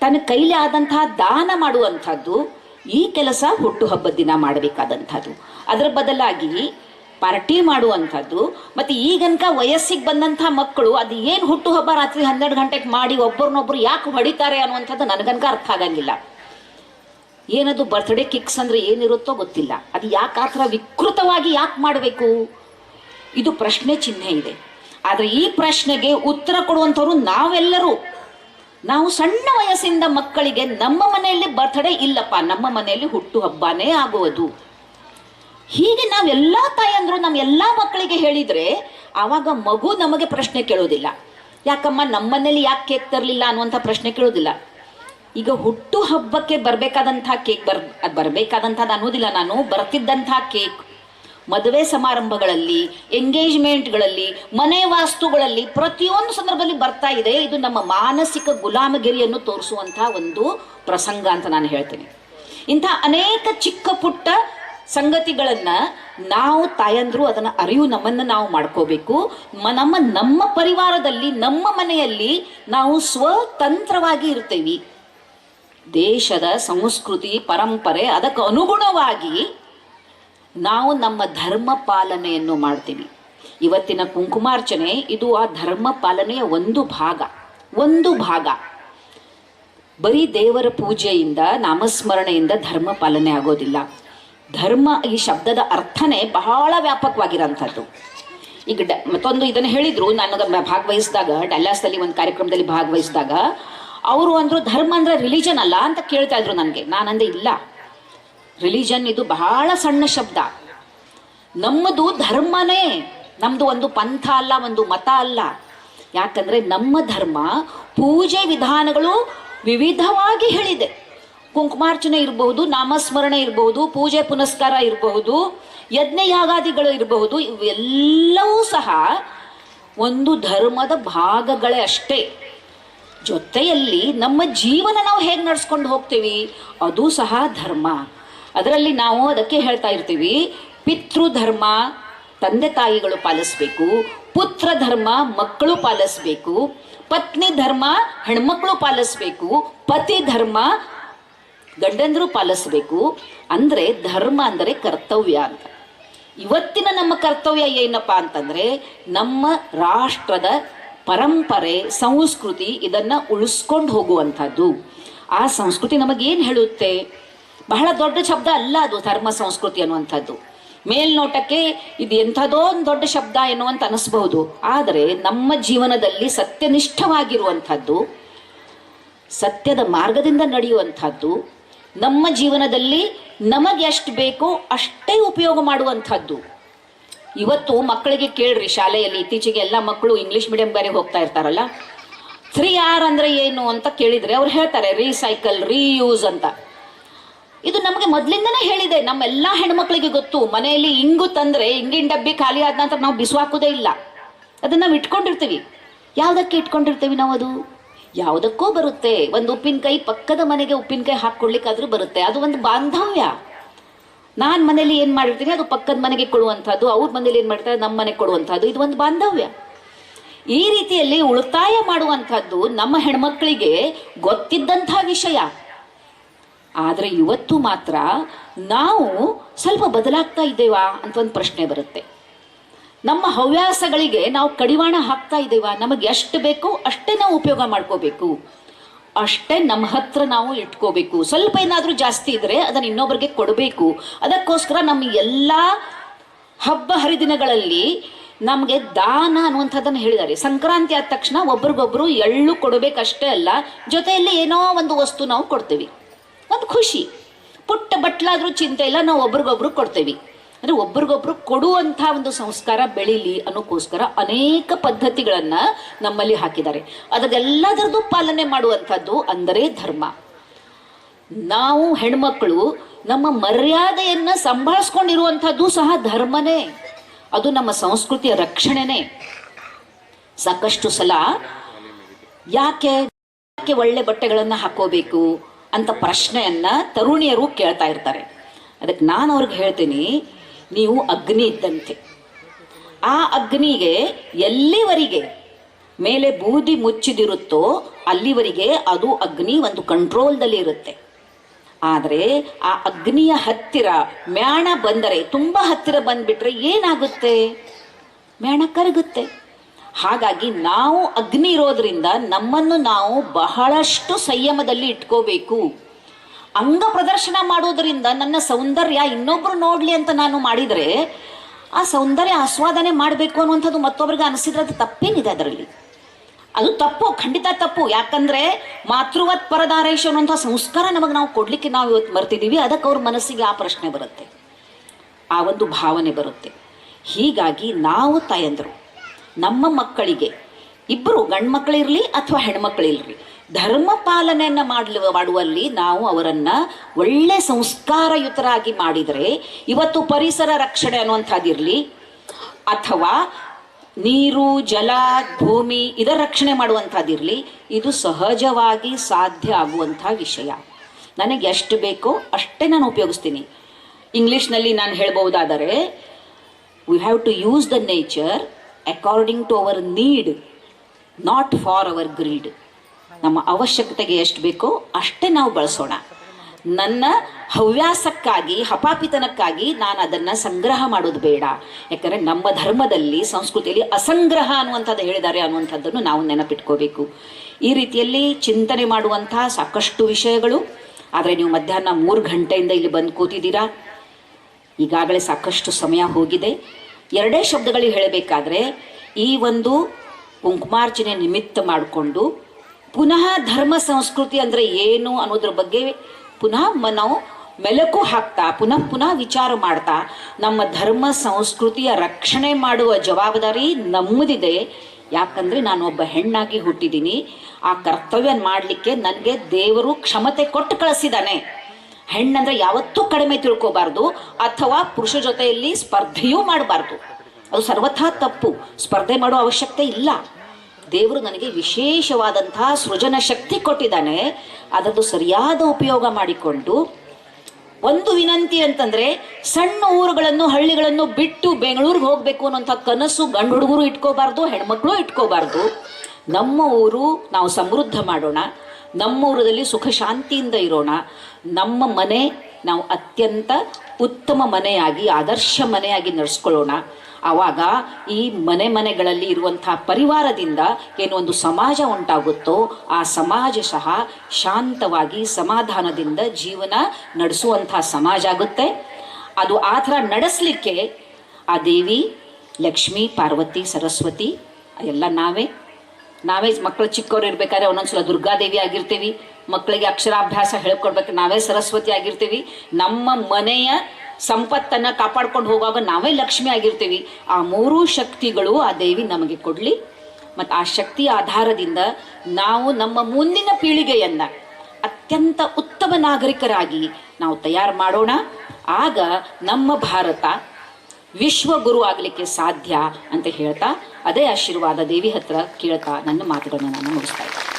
Speaker 1: ತನ್ನ ಕೈಲಿ ಆದಂತಹ ದಾನ ಮಾಡುವಂಥದ್ದು, ಈ ಕೆಲಸ ಹುಟ್ಟುಹಬ್ಬದ ದಿನ ಮಾಡಬೇಕಾದಂಥದ್ದು. ಅದರ ಬದಲಾಗಿ ಪಾರ್ಟಿ ಮಾಡುವಂಥದ್ದು, ಮತ್ತು ಈಗನಕ ವಯಸ್ಸಿಗೆ ಬಂದಂಥ ಮಕ್ಕಳು ಅದು ಏನು ಹುಟ್ಟುಹಬ್ಬ ರಾತ್ರಿ ಹನ್ನೆರಡು ಗಂಟೆಗೆ ಮಾಡಿ ಒಬ್ಬರನ್ನೊಬ್ರು ಯಾಕೆ ಹೊಡಿತಾರೆ ಅನ್ನುವಂಥದ್ದು ನನಗನ್ಕ ಅರ್ಥ ಆಗಂಗಿಲ್ಲ. ಏನದು ಬರ್ತ್ಡೇ ಕಿಕ್ಸ್ ಅಂದ್ರೆ ಏನಿರುತ್ತೋ ಗೊತ್ತಿಲ್ಲ. ಅದು ಯಾಕೆ ಆ ಥರ ವಿಕೃತವಾಗಿ ಯಾಕೆ ಮಾಡಬೇಕು? ಇದು ಪ್ರಶ್ನೆ ಚಿಹ್ನೆ ಇದೆ. ಆದರೆ ಈ ಪ್ರಶ್ನೆಗೆ ಉತ್ತರ ಕೊಡುವಂಥವ್ರು ನಾವೆಲ್ಲರೂ. ನಾವು ಸಣ್ಣ ವಯಸ್ಸಿಂದ ಮಕ್ಕಳಿಗೆ ನಮ್ಮ ಮನೆಯಲ್ಲಿ ಬರ್ತ್ಡೇ ಇಲ್ಲಪ್ಪ, ನಮ್ಮ ಮನೆಯಲ್ಲಿ ಹುಟ್ಟು ಹಬ್ಬನೇ ಆಗುವುದು. ಹೀಗೆ ನಾವೆಲ್ಲ ತಾಯಂದ್ರು ನಮ್ಮ ಎಲ್ಲ ಮಕ್ಕಳಿಗೆ ಹೇಳಿದ್ರೆ ಆವಾಗ ಮಗು ನಮಗೆ ಪ್ರಶ್ನೆ ಕೇಳೋದಿಲ್ಲ ಯಾಕಮ್ಮ ನಮ್ಮನೇಲಿ ಯಾಕೆ ಕೇಕ್ ತರಲಿಲ್ಲ ಅನ್ನುವಂಥ ಪ್ರಶ್ನೆ ಕೇಳೋದಿಲ್ಲ ಈಗ ಹುಟ್ಟು ಹಬ್ಬಕ್ಕೆ ಬರಬೇಕಾದಂಥ ಕೇಕ್ ಬರ್, ಅದು ಬರಬೇಕಾದಂಥದ್ದು ಅನ್ನೋದಿಲ್ಲ ನಾನು ಬರ್ತಿದ್ದಂಥ ಕೇಕ್ ಮದುವೆ ಸಮಾರಂಭಗಳಲ್ಲಿ, ಎಂಗೇಜ್ಮೆಂಟ್ಗಳಲ್ಲಿ, ಮನೆ ವಾಸ್ತುಗಳಲ್ಲಿ ಪ್ರತಿಯೊಂದು ಸಂದರ್ಭದಲ್ಲಿ ಬರ್ತಾ ಇದೆ. ಇದು ನಮ್ಮ ಮಾನಸಿಕ ಗುಲಾಮಗಿರಿಯನ್ನು ತೋರಿಸುವಂಥ ಒಂದು ಪ್ರಸಂಗ ಅಂತ ನಾನು ಹೇಳ್ತೇನೆ. ಇಂಥ ಅನೇಕ ಚಿಕ್ಕ ಪುಟ್ಟ ಸಂಗತಿಗಳನ್ನ ನಾವು ತಾಯಂದ್ರು ಅದನ್ನ ಅರಿವು ನಮ್ಮನ್ನ ನಾವು ಮಾಡ್ಕೋಬೇಕು. ನಮ್ಮ ನಮ್ಮ ಪರಿವಾರದಲ್ಲಿ, ನಮ್ಮ ಮನೆಯಲ್ಲಿ ನಾವು ಸ್ವತಂತ್ರವಾಗಿ ಇರ್ತೇವಿ. ದೇಶದ ಸಂಸ್ಕೃತಿ, ಪರಂಪರೆ ಅದಕ್ಕೆ ಅನುಗುಣವಾಗಿ ನಾವು ನಮ್ಮ ಧರ್ಮ ಪಾಲನೆಯನ್ನು ಮಾಡ್ತೀವಿ. ಇವತ್ತಿನ ಕುಂಕುಮಾರ್ಚನೆ ಇದು ಆ ಧರ್ಮ ಪಾಲನೆಯ ಒಂದು ಭಾಗ ಒಂದು ಭಾಗ. ಬರೀ ದೇವರ ಪೂಜೆಯಿಂದ, ನಾಮಸ್ಮರಣೆಯಿಂದ ಧರ್ಮ ಪಾಲನೆ ಆಗೋದಿಲ್ಲ. ಧರ್ಮ ಈ ಶಬ್ದದ ಅರ್ಥನೇ ಬಹಳ ವ್ಯಾಪಕವಾಗಿರೋಂಥದ್ದು. ಈಗ ಡ ಮತ್ತೊಂದು ಇದನ್ನು ಹೇಳಿದ್ರು, ನಾನು ಭಾಗವಹಿಸಿದಾಗ ಡಲ್ಲಾಸ್ದಲ್ಲಿ ಒಂದು ಕಾರ್ಯಕ್ರಮದಲ್ಲಿ ಭಾಗವಹಿಸಿದಾಗ, ಅವರು ಅಂದ್ರು ಧರ್ಮ ಅಂದರೆ ರಿಲಿಜನ್ ಅಲ್ಲ ಅಂತ ಕೇಳ್ತಾ ಇದ್ರು ನನಗೆ. ನಾನಂದೆ ಇಲ್ಲ. ರಿಲಿಜನ್ ಇದು ಬಹಳ ಸಣ್ಣ ಶಬ್ದ. ನಮ್ಮದು ಧರ್ಮನೇ. ನಮ್ಮದು ಒಂದು ಪಂಥ ಅಲ್ಲ, ಒಂದು ಮತ ಅಲ್ಲ. ಯಾಕಂದ್ರೆ ನಮ್ಮ ಧರ್ಮ ಪೂಜೆ ವಿಧಾನಗಳು ವಿವಿಧವಾಗಿ ಹೇಳಿದೆ. ಕುಂಕುಮಾರ್ಚನೆ ಇರಬಹುದು, ನಾಮಸ್ಮರಣೆ ಇರಬಹುದು, ಪೂಜೆ ಪುನಸ್ಕಾರ ಇರಬಹುದು ಯಜ್ಞ ಯಾಗಾದಿಗಳು ಇರಬಹುದು, ಇವೆಲ್ಲವೂ ಸಹ ಒಂದು ಧರ್ಮದ ಭಾಗಗಳೇ ಅಷ್ಟೇ. ಜೊತೆಯಲ್ಲಿ ನಮ್ಮ ಜೀವನ ನಾವು ಹೇಗೆ ನಡ್ಸ್ಕೊಂಡು ಹೋಗ್ತೀವಿ, ಅದು ಸಹ ಧರ್ಮ. ಅದರಲ್ಲಿ ನಾವು ಅದಕ್ಕೆ ಹೇಳ್ತಾ ಇರ್ತೀವಿ, ಪಿತೃಧರ್ಮ ತಂದೆ ತಾಯಿಗಳು ಪಾಲಿಸ್ಬೇಕು ಪುತ್ರ ಧರ್ಮ ಮಕ್ಕಳು ಪಾಲಿಸ್ಬೇಕು ಪತ್ನಿ ಧರ್ಮ ಹೆಣ್ಮಕ್ಳು ಪಾಲಿಸ್ಬೇಕು ಪತಿ ಧರ್ಮ ಗಂಡಂದ್ರು ಪಾಲಿಸ್ಬೇಕು. ಅಂದ್ರೆ ಧರ್ಮ ಅಂದರೆ ಕರ್ತವ್ಯ ಅಂತ. ಇವತ್ತಿನ ನಮ್ಮ ಕರ್ತವ್ಯ ಏನಪ್ಪ ಅಂತಂದ್ರೆ ನಮ್ಮ ರಾಷ್ಟ್ರದ ಪರಂಪರೆ, ಸಂಸ್ಕೃತಿ ಇದನ್ನ ಉಳಿಸ್ಕೊಂಡು ಹೋಗುವಂಥದ್ದು. ಆ ಸಂಸ್ಕೃತಿ ನಮಗೇನು ಹೇಳುತ್ತೆ? ಬಹಳ ದೊಡ್ಡ ಶಬ್ದ ಅಲ್ಲ ಅದು ಧರ್ಮ, ಸಂಸ್ಕೃತಿ ಅನ್ನುವಂಥದ್ದು. ಮೇಲ್ನೋಟಕ್ಕೆ ಇದು ಎಂಥದೋ ಒಂದು ದೊಡ್ಡ ಶಬ್ದ ಎನ್ನುವಂತ ಅನಿಸ್ಬಹುದು. ಆದರೆ ನಮ್ಮ ಜೀವನದಲ್ಲಿ ಸತ್ಯನಿಷ್ಠವಾಗಿರುವಂಥದ್ದು, ಸತ್ಯದ ಮಾರ್ಗದಿಂದ ನಡೆಯುವಂಥದ್ದು ನಮ್ಮ ಜೀವನದಲ್ಲಿ ನಮಗೆ ಎಷ್ಟು ಬೇಕೋ ಅಷ್ಟೇ ಉಪಯೋಗ ಮಾಡುವಂಥದ್ದು. ಇವತ್ತು ಮಕ್ಕಳಿಗೆ ಕೇಳ್ರಿ, ಶಾಲೆಯಲ್ಲಿ ಇತ್ತೀಚೆಗೆ ಎಲ್ಲ ಮಕ್ಕಳು ಇಂಗ್ಲಿಷ್ ಮೀಡಿಯಂ ಬೇರೆ ಹೋಗ್ತಾ ಇರ್ತಾರಲ್ಲ? ತ್ರೀ ಆರ್ ಅಂದ್ರೆ ಏನು ಅಂತ ಕೇಳಿದ್ರೆ ಅವ್ರು ಹೇಳ್ತಾರೆ ರೀಸೈಕಲ್ ರೀಯೂಸ್ ಅಂತ. ಇದು ನಮಗೆ ಮೊದಲಿಂದನೇ ಹೇಳಿದೆ ನಮ್ಮೆಲ್ಲ ಹೆಣ್ಮಕ್ಳಿಗೆ ಗೊತ್ತು, ಮನೆಯಲ್ಲಿ ಇಂಗು ತಂದ್ರೆ ಇಂಗಿನ ಡಬ್ಬಿ ಖಾಲಿ ಆದ ನಂತರ ನಾವು ಬಿಸುವಾಕೋದೇ ಇಲ್ಲ. ಅದನ್ನ ನಾವು ಇಟ್ಕೊಂಡಿರ್ತೀವಿ. ಯಾವುದಕ್ಕೆ ಇಟ್ಕೊಂಡಿರ್ತೀವಿ ನಾವು ಅದು ಯಾವುದಕ್ಕೂ ಬರುತ್ತೆ. ಒಂದು ಉಪ್ಪಿನಕಾಯಿ ಪಕ್ಕದ ಮನೆಗೆ ಉಪ್ಪಿನಕಾಯಿ ಹಾಕ್ಕೊಡ್ಲಿಕ್ಕಾದ್ರೂ ಬರುತ್ತೆ. ಅದು ಒಂದು ಬಾಂಧವ್ಯ. ನಾನು ಮನೇಲಿ ಏನು ಮಾಡಿರ್ತೀನಿ, ಅದು ಪಕ್ಕದ ಮನೆಗೆ ಕೊಡುವಂಥದ್ದು, ಅವ್ರ ಮನೇಲಿ ಏನು ಮಾಡ್ತಾರೆ ನಮ್ಮ ಮನೆಗೆ ಕೊಡುವಂಥದ್ದು, ಇದು ಒಂದು ಬಾಂಧವ್ಯ. ಈ ರೀತಿಯಲ್ಲಿ ಉಳಿತಾಯ ಮಾಡುವಂಥದ್ದು ನಮ್ಮ ಹೆಣ್ಮಕ್ಳಿಗೆ ಗೊತ್ತಿದ್ದಂಥ ವಿಷಯ. ಆದರೆ ಇವತ್ತು ಮಾತ್ರ ನಾವು ಸ್ವಲ್ಪ ಬದಲಾಗ್ತಾ ಇದ್ದೇವಾ ಅಂತ ಒಂದು ಪ್ರಶ್ನೆ ಬರುತ್ತೆ. ನಮ್ಮ ಹವ್ಯಾಸಗಳಿಗೆ ನಾವು ಕಡಿವಾಣ ಹಾಕ್ತಾ ಇದ್ದೇವಾ? ನಮಗೆ ಎಷ್ಟು ಬೇಕೋ ಅಷ್ಟೇ ನಾವು ಉಪಯೋಗ ಮಾಡ್ಕೋಬೇಕು. ಅಷ್ಟೇ ನಮ್ಮ ಹತ್ರ ನಾವು ಇಟ್ಕೋಬೇಕು. ಸ್ವಲ್ಪ ಏನಾದರೂ ಜಾಸ್ತಿ ಇದ್ರೆ ಅದನ್ನು ಇನ್ನೊಬ್ಬರಿಗೆ ಕೊಡಬೇಕು. ಅದಕ್ಕೋಸ್ಕರ ನಮ್ಮ ಎಲ್ಲ ಹಬ್ಬ ಹರಿದಿನಗಳಲ್ಲಿ ನಮಗೆ ದಾನ ಅನ್ನುವಂಥದ್ದನ್ನು ಹೇಳಿದ್ದಾರೆ. ಸಂಕ್ರಾಂತಿ ಆದ ತಕ್ಷಣ ಒಬ್ರಿಗೊಬ್ರು ಎಳ್ಳು ಕೊಡಬೇಕಷ್ಟೇ ಅಲ್ಲ, ಜೊತೆಯಲ್ಲಿ ಏನೋ ಒಂದು ವಸ್ತು ನಾವು ಕೊಡ್ತೀವಿ. ಒಂದು ಖುಷಿ. ಪುಟ್ಟ ಬಟ್ಲಾದರೂ ಚಿಂತೆ ಇಲ್ಲ, ನಾವು ಒಬ್ರಿಗೊಬ್ರು ಕೊಡ್ತೇವೆ. ಅಂದರೆ ಒಬ್ರಿಗೊಬ್ರು ಕೊಡುವಂಥ ಒಂದು ಸಂಸ್ಕಾರ ಬೆಳೀಲಿ ಅನ್ನೋಕ್ಕೋಸ್ಕರ ಅನೇಕ ಪದ್ಧತಿಗಳನ್ನು ನಮ್ಮಲ್ಲಿ ಹಾಕಿದ್ದಾರೆ. ಅದರದೆಲ್ಲದರದ್ದು ಪಾಲನೆ ಮಾಡುವಂಥದ್ದು ಅಂದರೆ ಧರ್ಮ. ನಾವು ಹೆಣ್ಮಕ್ಳು ನಮ್ಮ ಮರ್ಯಾದೆಯನ್ನು ಸಂಭಾಳಿಸ್ಕೊಂಡಿರುವಂಥದ್ದು ಸಹ ಧರ್ಮನೇ. ಅದು ನಮ್ಮ ಸಂಸ್ಕೃತಿಯ ರಕ್ಷಣೆನೇ. ಸಾಕಷ್ಟು ಸಲ ಯಾಕೆ ಯಾಕೆ ಒಳ್ಳೆ ಬಟ್ಟೆಗಳನ್ನು ಹಾಕೋಬೇಕು ಅಂತ ಪ್ರಶ್ನೆಯನ್ನ ತರುಣಿಯರು ಕೇಳ್ತಾ ಇರ್ತಾರೆ. ಅದಕ್ಕೆ ನಾನು ಅವ್ರಿಗೆ ಹೇಳ್ತೀನಿ ನೀವು ಅಗ್ನಿ ಇದ್ದಂತೆ. ಆ ಅಗ್ನಿಗೆ ಎಲ್ಲಿವರೆಗೆ ಮೇಲೆ ಬೂದಿ ಮುಚ್ಚಿದಿರುತ್ತೋ ಅಲ್ಲಿವರೆಗೆ ಅದು ಅಗ್ನಿ ಒಂದು ಕಂಟ್ರೋಲ್ದಲ್ಲಿ ಇರುತ್ತೆ. ಆದರೆ ಆ ಅಗ್ನಿಯ ಹತ್ತಿರ ಮ್ಯಾಣ ಬಂದರೆ, ತುಂಬ ಹತ್ತಿರ ಬಂದ್ಬಿಟ್ರೆ ಏನಾಗುತ್ತೆ? ಮ್ಯಾಣ ಕರಗುತ್ತೆ. ಹಾಗಾಗಿ ನಾವು ಅಗ್ನಿ ಇರೋದ್ರಿಂದ ನಮ್ಮನ್ನು ನಾವು ಬಹಳಷ್ಟು ಸಂಯಮದಲ್ಲಿ ಇಟ್ಕೋಬೇಕು. ಅಂಗ ಪ್ರದರ್ಶನ ಮಾಡೋದ್ರಿಂದ ನನ್ನ ಸೌಂದರ್ಯ ಇನ್ನೊಬ್ರು ನೋಡ್ಲಿ ಅಂತ ನಾನು ಮಾಡಿದರೆ ಆ ಸೌಂದರ್ಯ ಆಸ್ವಾದನೆ ಮಾಡಬೇಕು ಅನ್ನುವಂಥದ್ದು ಮತ್ತೊಬ್ಬರಿಗೆ ಅನಿಸಿದ್ರೆ ಅದು ತಪ್ಪೇನಿದೆ ಅದರಲ್ಲಿ. ಅದು ತಪ್ಪು, ಖಂಡಿತ ತಪ್ಪು. ಯಾಕಂದ್ರೆ ಮಾತೃವತ್ ಪರದಾರೇಶ ಅನ್ನುವಂಥ ಸಂಸ್ಕಾರ ನಮಗೆ ನಾವು ಕೊಡ್ಲಿಕ್ಕೆ ನಾವು ಇವತ್ತು ಮರ್ತಿದ್ದೀವಿ ಅದಕ್ಕೆ ಅವ್ರ ಮನಸ್ಸಿಗೆ ಆ ಪ್ರಶ್ನೆ ಬರುತ್ತೆ. ಆ ಒಂದು ಭಾವನೆ ಬರುತ್ತೆ. ಹೀಗಾಗಿ ನಾವು ತಾಯಂದರು, ನಮ್ಮ ಮಕ್ಕಳಿಗೆ ಇಬ್ಬರು ಗಂಡು ಮಕ್ಕಳಿರಲಿ ಅಥವಾ ಹೆಣ್ಮಕ್ಳಿರಲಿ ಧರ್ಮ ಪಾಲನೆಯನ್ನು ಮಾಡಲು, ಮಾಡುವಲ್ಲಿ ನಾವು ಅವರನ್ನು ಒಳ್ಳೆ ಸಂಸ್ಕಾರಯುತರಾಗಿ ಮಾಡಿದರೆ ಇವತ್ತು ಪರಿಸರ ರಕ್ಷಣೆ ಅನ್ನುವಂಥದ್ದಿರಲಿ ಅಥವಾ ನೀರು, ಜಲ, ಭೂಮಿ ಇದರ ರಕ್ಷಣೆ ಮಾಡುವಂಥದ್ದಿರಲಿ ಇದು ಸಹಜವಾಗಿ ಸಾಧ್ಯ ಆಗುವಂಥ ವಿಷಯ. ನನಗೆ ಎಷ್ಟು ಬೇಕೋ ಅಷ್ಟೇ ನಾನು ಉಪಯೋಗಿಸ್ತೀನಿ. ಇಂಗ್ಲೀಷ್ನಲ್ಲಿ ನಾನು ಹೇಳ್ಬೋದಾದರೆ we have to use the nature according to our need not for our greed ನಮ್ಮ ಅವಶ್ಯಕತೆಗೆ ಎಷ್ಟು ಬೇಕೋ ಅಷ್ಟೇ ನಾವು ಬಳಸೋಣ. ನನ್ನ ಹವ್ಯಾಸಕ್ಕಾಗಿ, ಹಪಾಪಿತನಕ್ಕಾಗಿ ನಾನು ಅದನ್ನು ಸಂಗ್ರಹ ಮಾಡೋದು ಬೇಡ. ಯಾಕಂದರೆ ನಮ್ಮ ಧರ್ಮದಲ್ಲಿ, ಸಂಸ್ಕೃತಿಯಲ್ಲಿ ಅಸಂಗ್ರಹ ಅನ್ನುವಂಥದ್ದು ಹೇಳಿದ್ದಾರೆ ಅನ್ನುವಂಥದ್ದನ್ನು ನಾವು ನೆನಪಿಟ್ಕೋಬೇಕು. ಈ ರೀತಿಯಲ್ಲಿ ಚಿಂತನೆ ಮಾಡುವಂಥ ಸಾಕಷ್ಟು ವಿಷಯಗಳು. ಆದರೆ ನೀವು ಮಧ್ಯಾಹ್ನ ಮೂರು ಗಂಟೆಯಿಂದ ಇಲ್ಲಿ ಬಂದು ಕೂತಿದ್ದೀರಾ? ಈಗಾಗಲೇ ಸಾಕಷ್ಟು ಸಮಯ ಹೋಗಿದೆ. ಎರಡೇ ಶಬ್ದಗಳಿಗೆ ಹೇಳಬೇಕಾದ್ರೆ, ಈ ಒಂದು ಕುಂಕುಮಾರ್ಚನೆ ನಿಮಿತ್ತ ಮಾಡಿಕೊಂಡು ಪುನಃ ಧರ್ಮ ಸಂಸ್ಕೃತಿ ಅಂದರೆ ಏನು ಅನ್ನೋದ್ರ ಬಗ್ಗೆ ಪುನಃ ಮನೋ ಮೆಲುಕು ಹಾಕ್ತಾ, ಪುನಃ ಪುನಃ ವಿಚಾರ ಮಾಡ್ತಾ, ನಮ್ಮ ಧರ್ಮ ಸಂಸ್ಕೃತಿಯ ರಕ್ಷಣೆ ಮಾಡುವ ಜವಾಬ್ದಾರಿ ನಮ್ಮದಿದೆ. ಯಾಕಂದರೆ ನಾನು ಒಬ್ಬ ಹೆಣ್ಣಾಗಿ ಹುಟ್ಟಿದ್ದೀನಿ. ಆ ಕರ್ತವ್ಯ ಮಾಡಲಿಕ್ಕೆ ನನಗೆ ದೇವರು ಕ್ಷಮತೆ ಕೊಟ್ಟು ಕಳಿಸಿದ್ದಾನೆ. ಹೆಣ್ಣಂದ್ರೆ ಯಾವತ್ತೂ ಕಡಿಮೆ ತಿಳ್ಕೋಬಾರ್ದು, ಅಥವಾ ಪುರುಷ ಜೊತೆಯಲ್ಲಿ ಸ್ಪರ್ಧೆಯೂ ಮಾಡಬಾರ್ದು. ಅದು ಸರ್ವಥಾ ತಪ್ಪು. ಸ್ಪರ್ಧೆ ಮಾಡೋ ಅವಶ್ಯಕತೆ ಇಲ್ಲ. ದೇವರು ನನಗೆ ವಿಶೇಷವಾದಂತಹ ಸೃಜನ ಶಕ್ತಿ ಕೊಟ್ಟಿದ್ದಾನೆ. ಅದರದ್ದು ಸರಿಯಾದ ಉಪಯೋಗ ಮಾಡಿಕೊಂಡು ಒಂದು ವಿನಂತಿ ಅಂತಂದ್ರೆ ಸಣ್ಣ ಊರುಗಳನ್ನು, ಹಳ್ಳಿಗಳನ್ನು ಬಿಟ್ಟು ಬೆಂಗಳೂರಿಗೆ ಹೋಗ್ಬೇಕು ಅನ್ನೋಂಥ ಕನಸು ಗಂಡು ಹುಡುಗರು ಇಟ್ಕೋಬಾರ್ದು, ಹೆಣ್ಮಕ್ಳು ಇಟ್ಕೋಬಾರ್ದು. ನಮ್ಮ ಊರು ನಾವು ಸಮೃದ್ಧ ಮಾಡೋಣ. ನಮ್ಮ ಊರಲ್ಲಿ ಸುಖ ಶಾಂತಿಯಿಂದ ಇರೋಣ. ನಮ್ಮ ಮನೆ ನಾವು ಅತ್ಯಂತ ಉತ್ತಮ ಮನೆಯಾಗಿ, ಆದರ್ಶ ಮನೆಯಾಗಿ ನಡೆಸ್ಕೊಳ್ಳೋಣ. ಆವಾಗ ಈ ಮನೆ ಮನೆಗಳಲ್ಲಿ ಇರುವಂತಹ ಪರಿವಾರದಿಂದ ಏನು ಒಂದು ಸಮಾಜ ಉಂಟಾಗುತ್ತೋ ಆ ಸಮಾಜ ಸಹ ಶಾಂತವಾಗಿ ಸಮಾಧಾನದಿಂದ ಜೀವನ ನಡೆಸುವಂತಹ ಸಮಾಜ ಆಗುತ್ತೆ. ಅದು ಆ ಥರ ನಡೆಸಲಿಕ್ಕೆ ಆ ದೇವಿ, ಲಕ್ಷ್ಮಿ, ಪಾರ್ವತಿ, ಸರಸ್ವತಿ, ಎಲ್ಲ ನಾವೇ. ನಾವೇ ಮಕ್ಕಳು ಚಿಕ್ಕವ್ರು ಇರ್ಬೇಕಾದ್ರೆ ಒಂದೊಂದ್ಸಲ ದುರ್ಗಾದೇವಿ ಆಗಿರ್ತೀವಿ. ಮಕ್ಕಳಿಗೆ ಅಕ್ಷರಾಭ್ಯಾಸ ಹೇಳ್ಕೊಡ್ಬೇಕು, ನಾವೇ ಸರಸ್ವತಿ ಆಗಿರ್ತೀವಿ. ನಮ್ಮ ಮನೆಯ ಸಂಪತ್ತನ್ನ ಕಾಪಾಡ್ಕೊಂಡು ಹೋಗುವಾಗ ನಾವೇ ಲಕ್ಷ್ಮಿ ಆಗಿರ್ತೀವಿ. ಆ ಮೂರೂ ಶಕ್ತಿಗಳು ಆ ದೇವಿ ನಮಗೆ ಕೊಡ್ಲಿ. ಮತ್ತು ಆ ಶಕ್ತಿ ಆಧಾರದಿಂದ ನಾವು ನಮ್ಮ ಮುಂದಿನ ಪೀಳಿಗೆಯನ್ನ ಅತ್ಯಂತ ಉತ್ತಮ ನಾಗರಿಕರಾಗಿ ನಾವು ತಯಾರು ಮಾಡೋಣ. ಆಗ ನಮ್ಮ ಭಾರತ ವಿಶ್ವ ಗುರು ಆಗಲಿಕ್ಕೆ ಸಾಧ್ಯ ಅಂತ ಹೇಳ್ತಾ ಅದೇ ಆಶೀರ್ವಾದ ದೇವಿ ಹತ್ರ ಕೇಳ್ತಾ ನನ್ನ ಮಾತುಗಳನ್ನು ನಾನು ಮುಗಿಸ್ತಾ ಇದ್ದೀನಿ.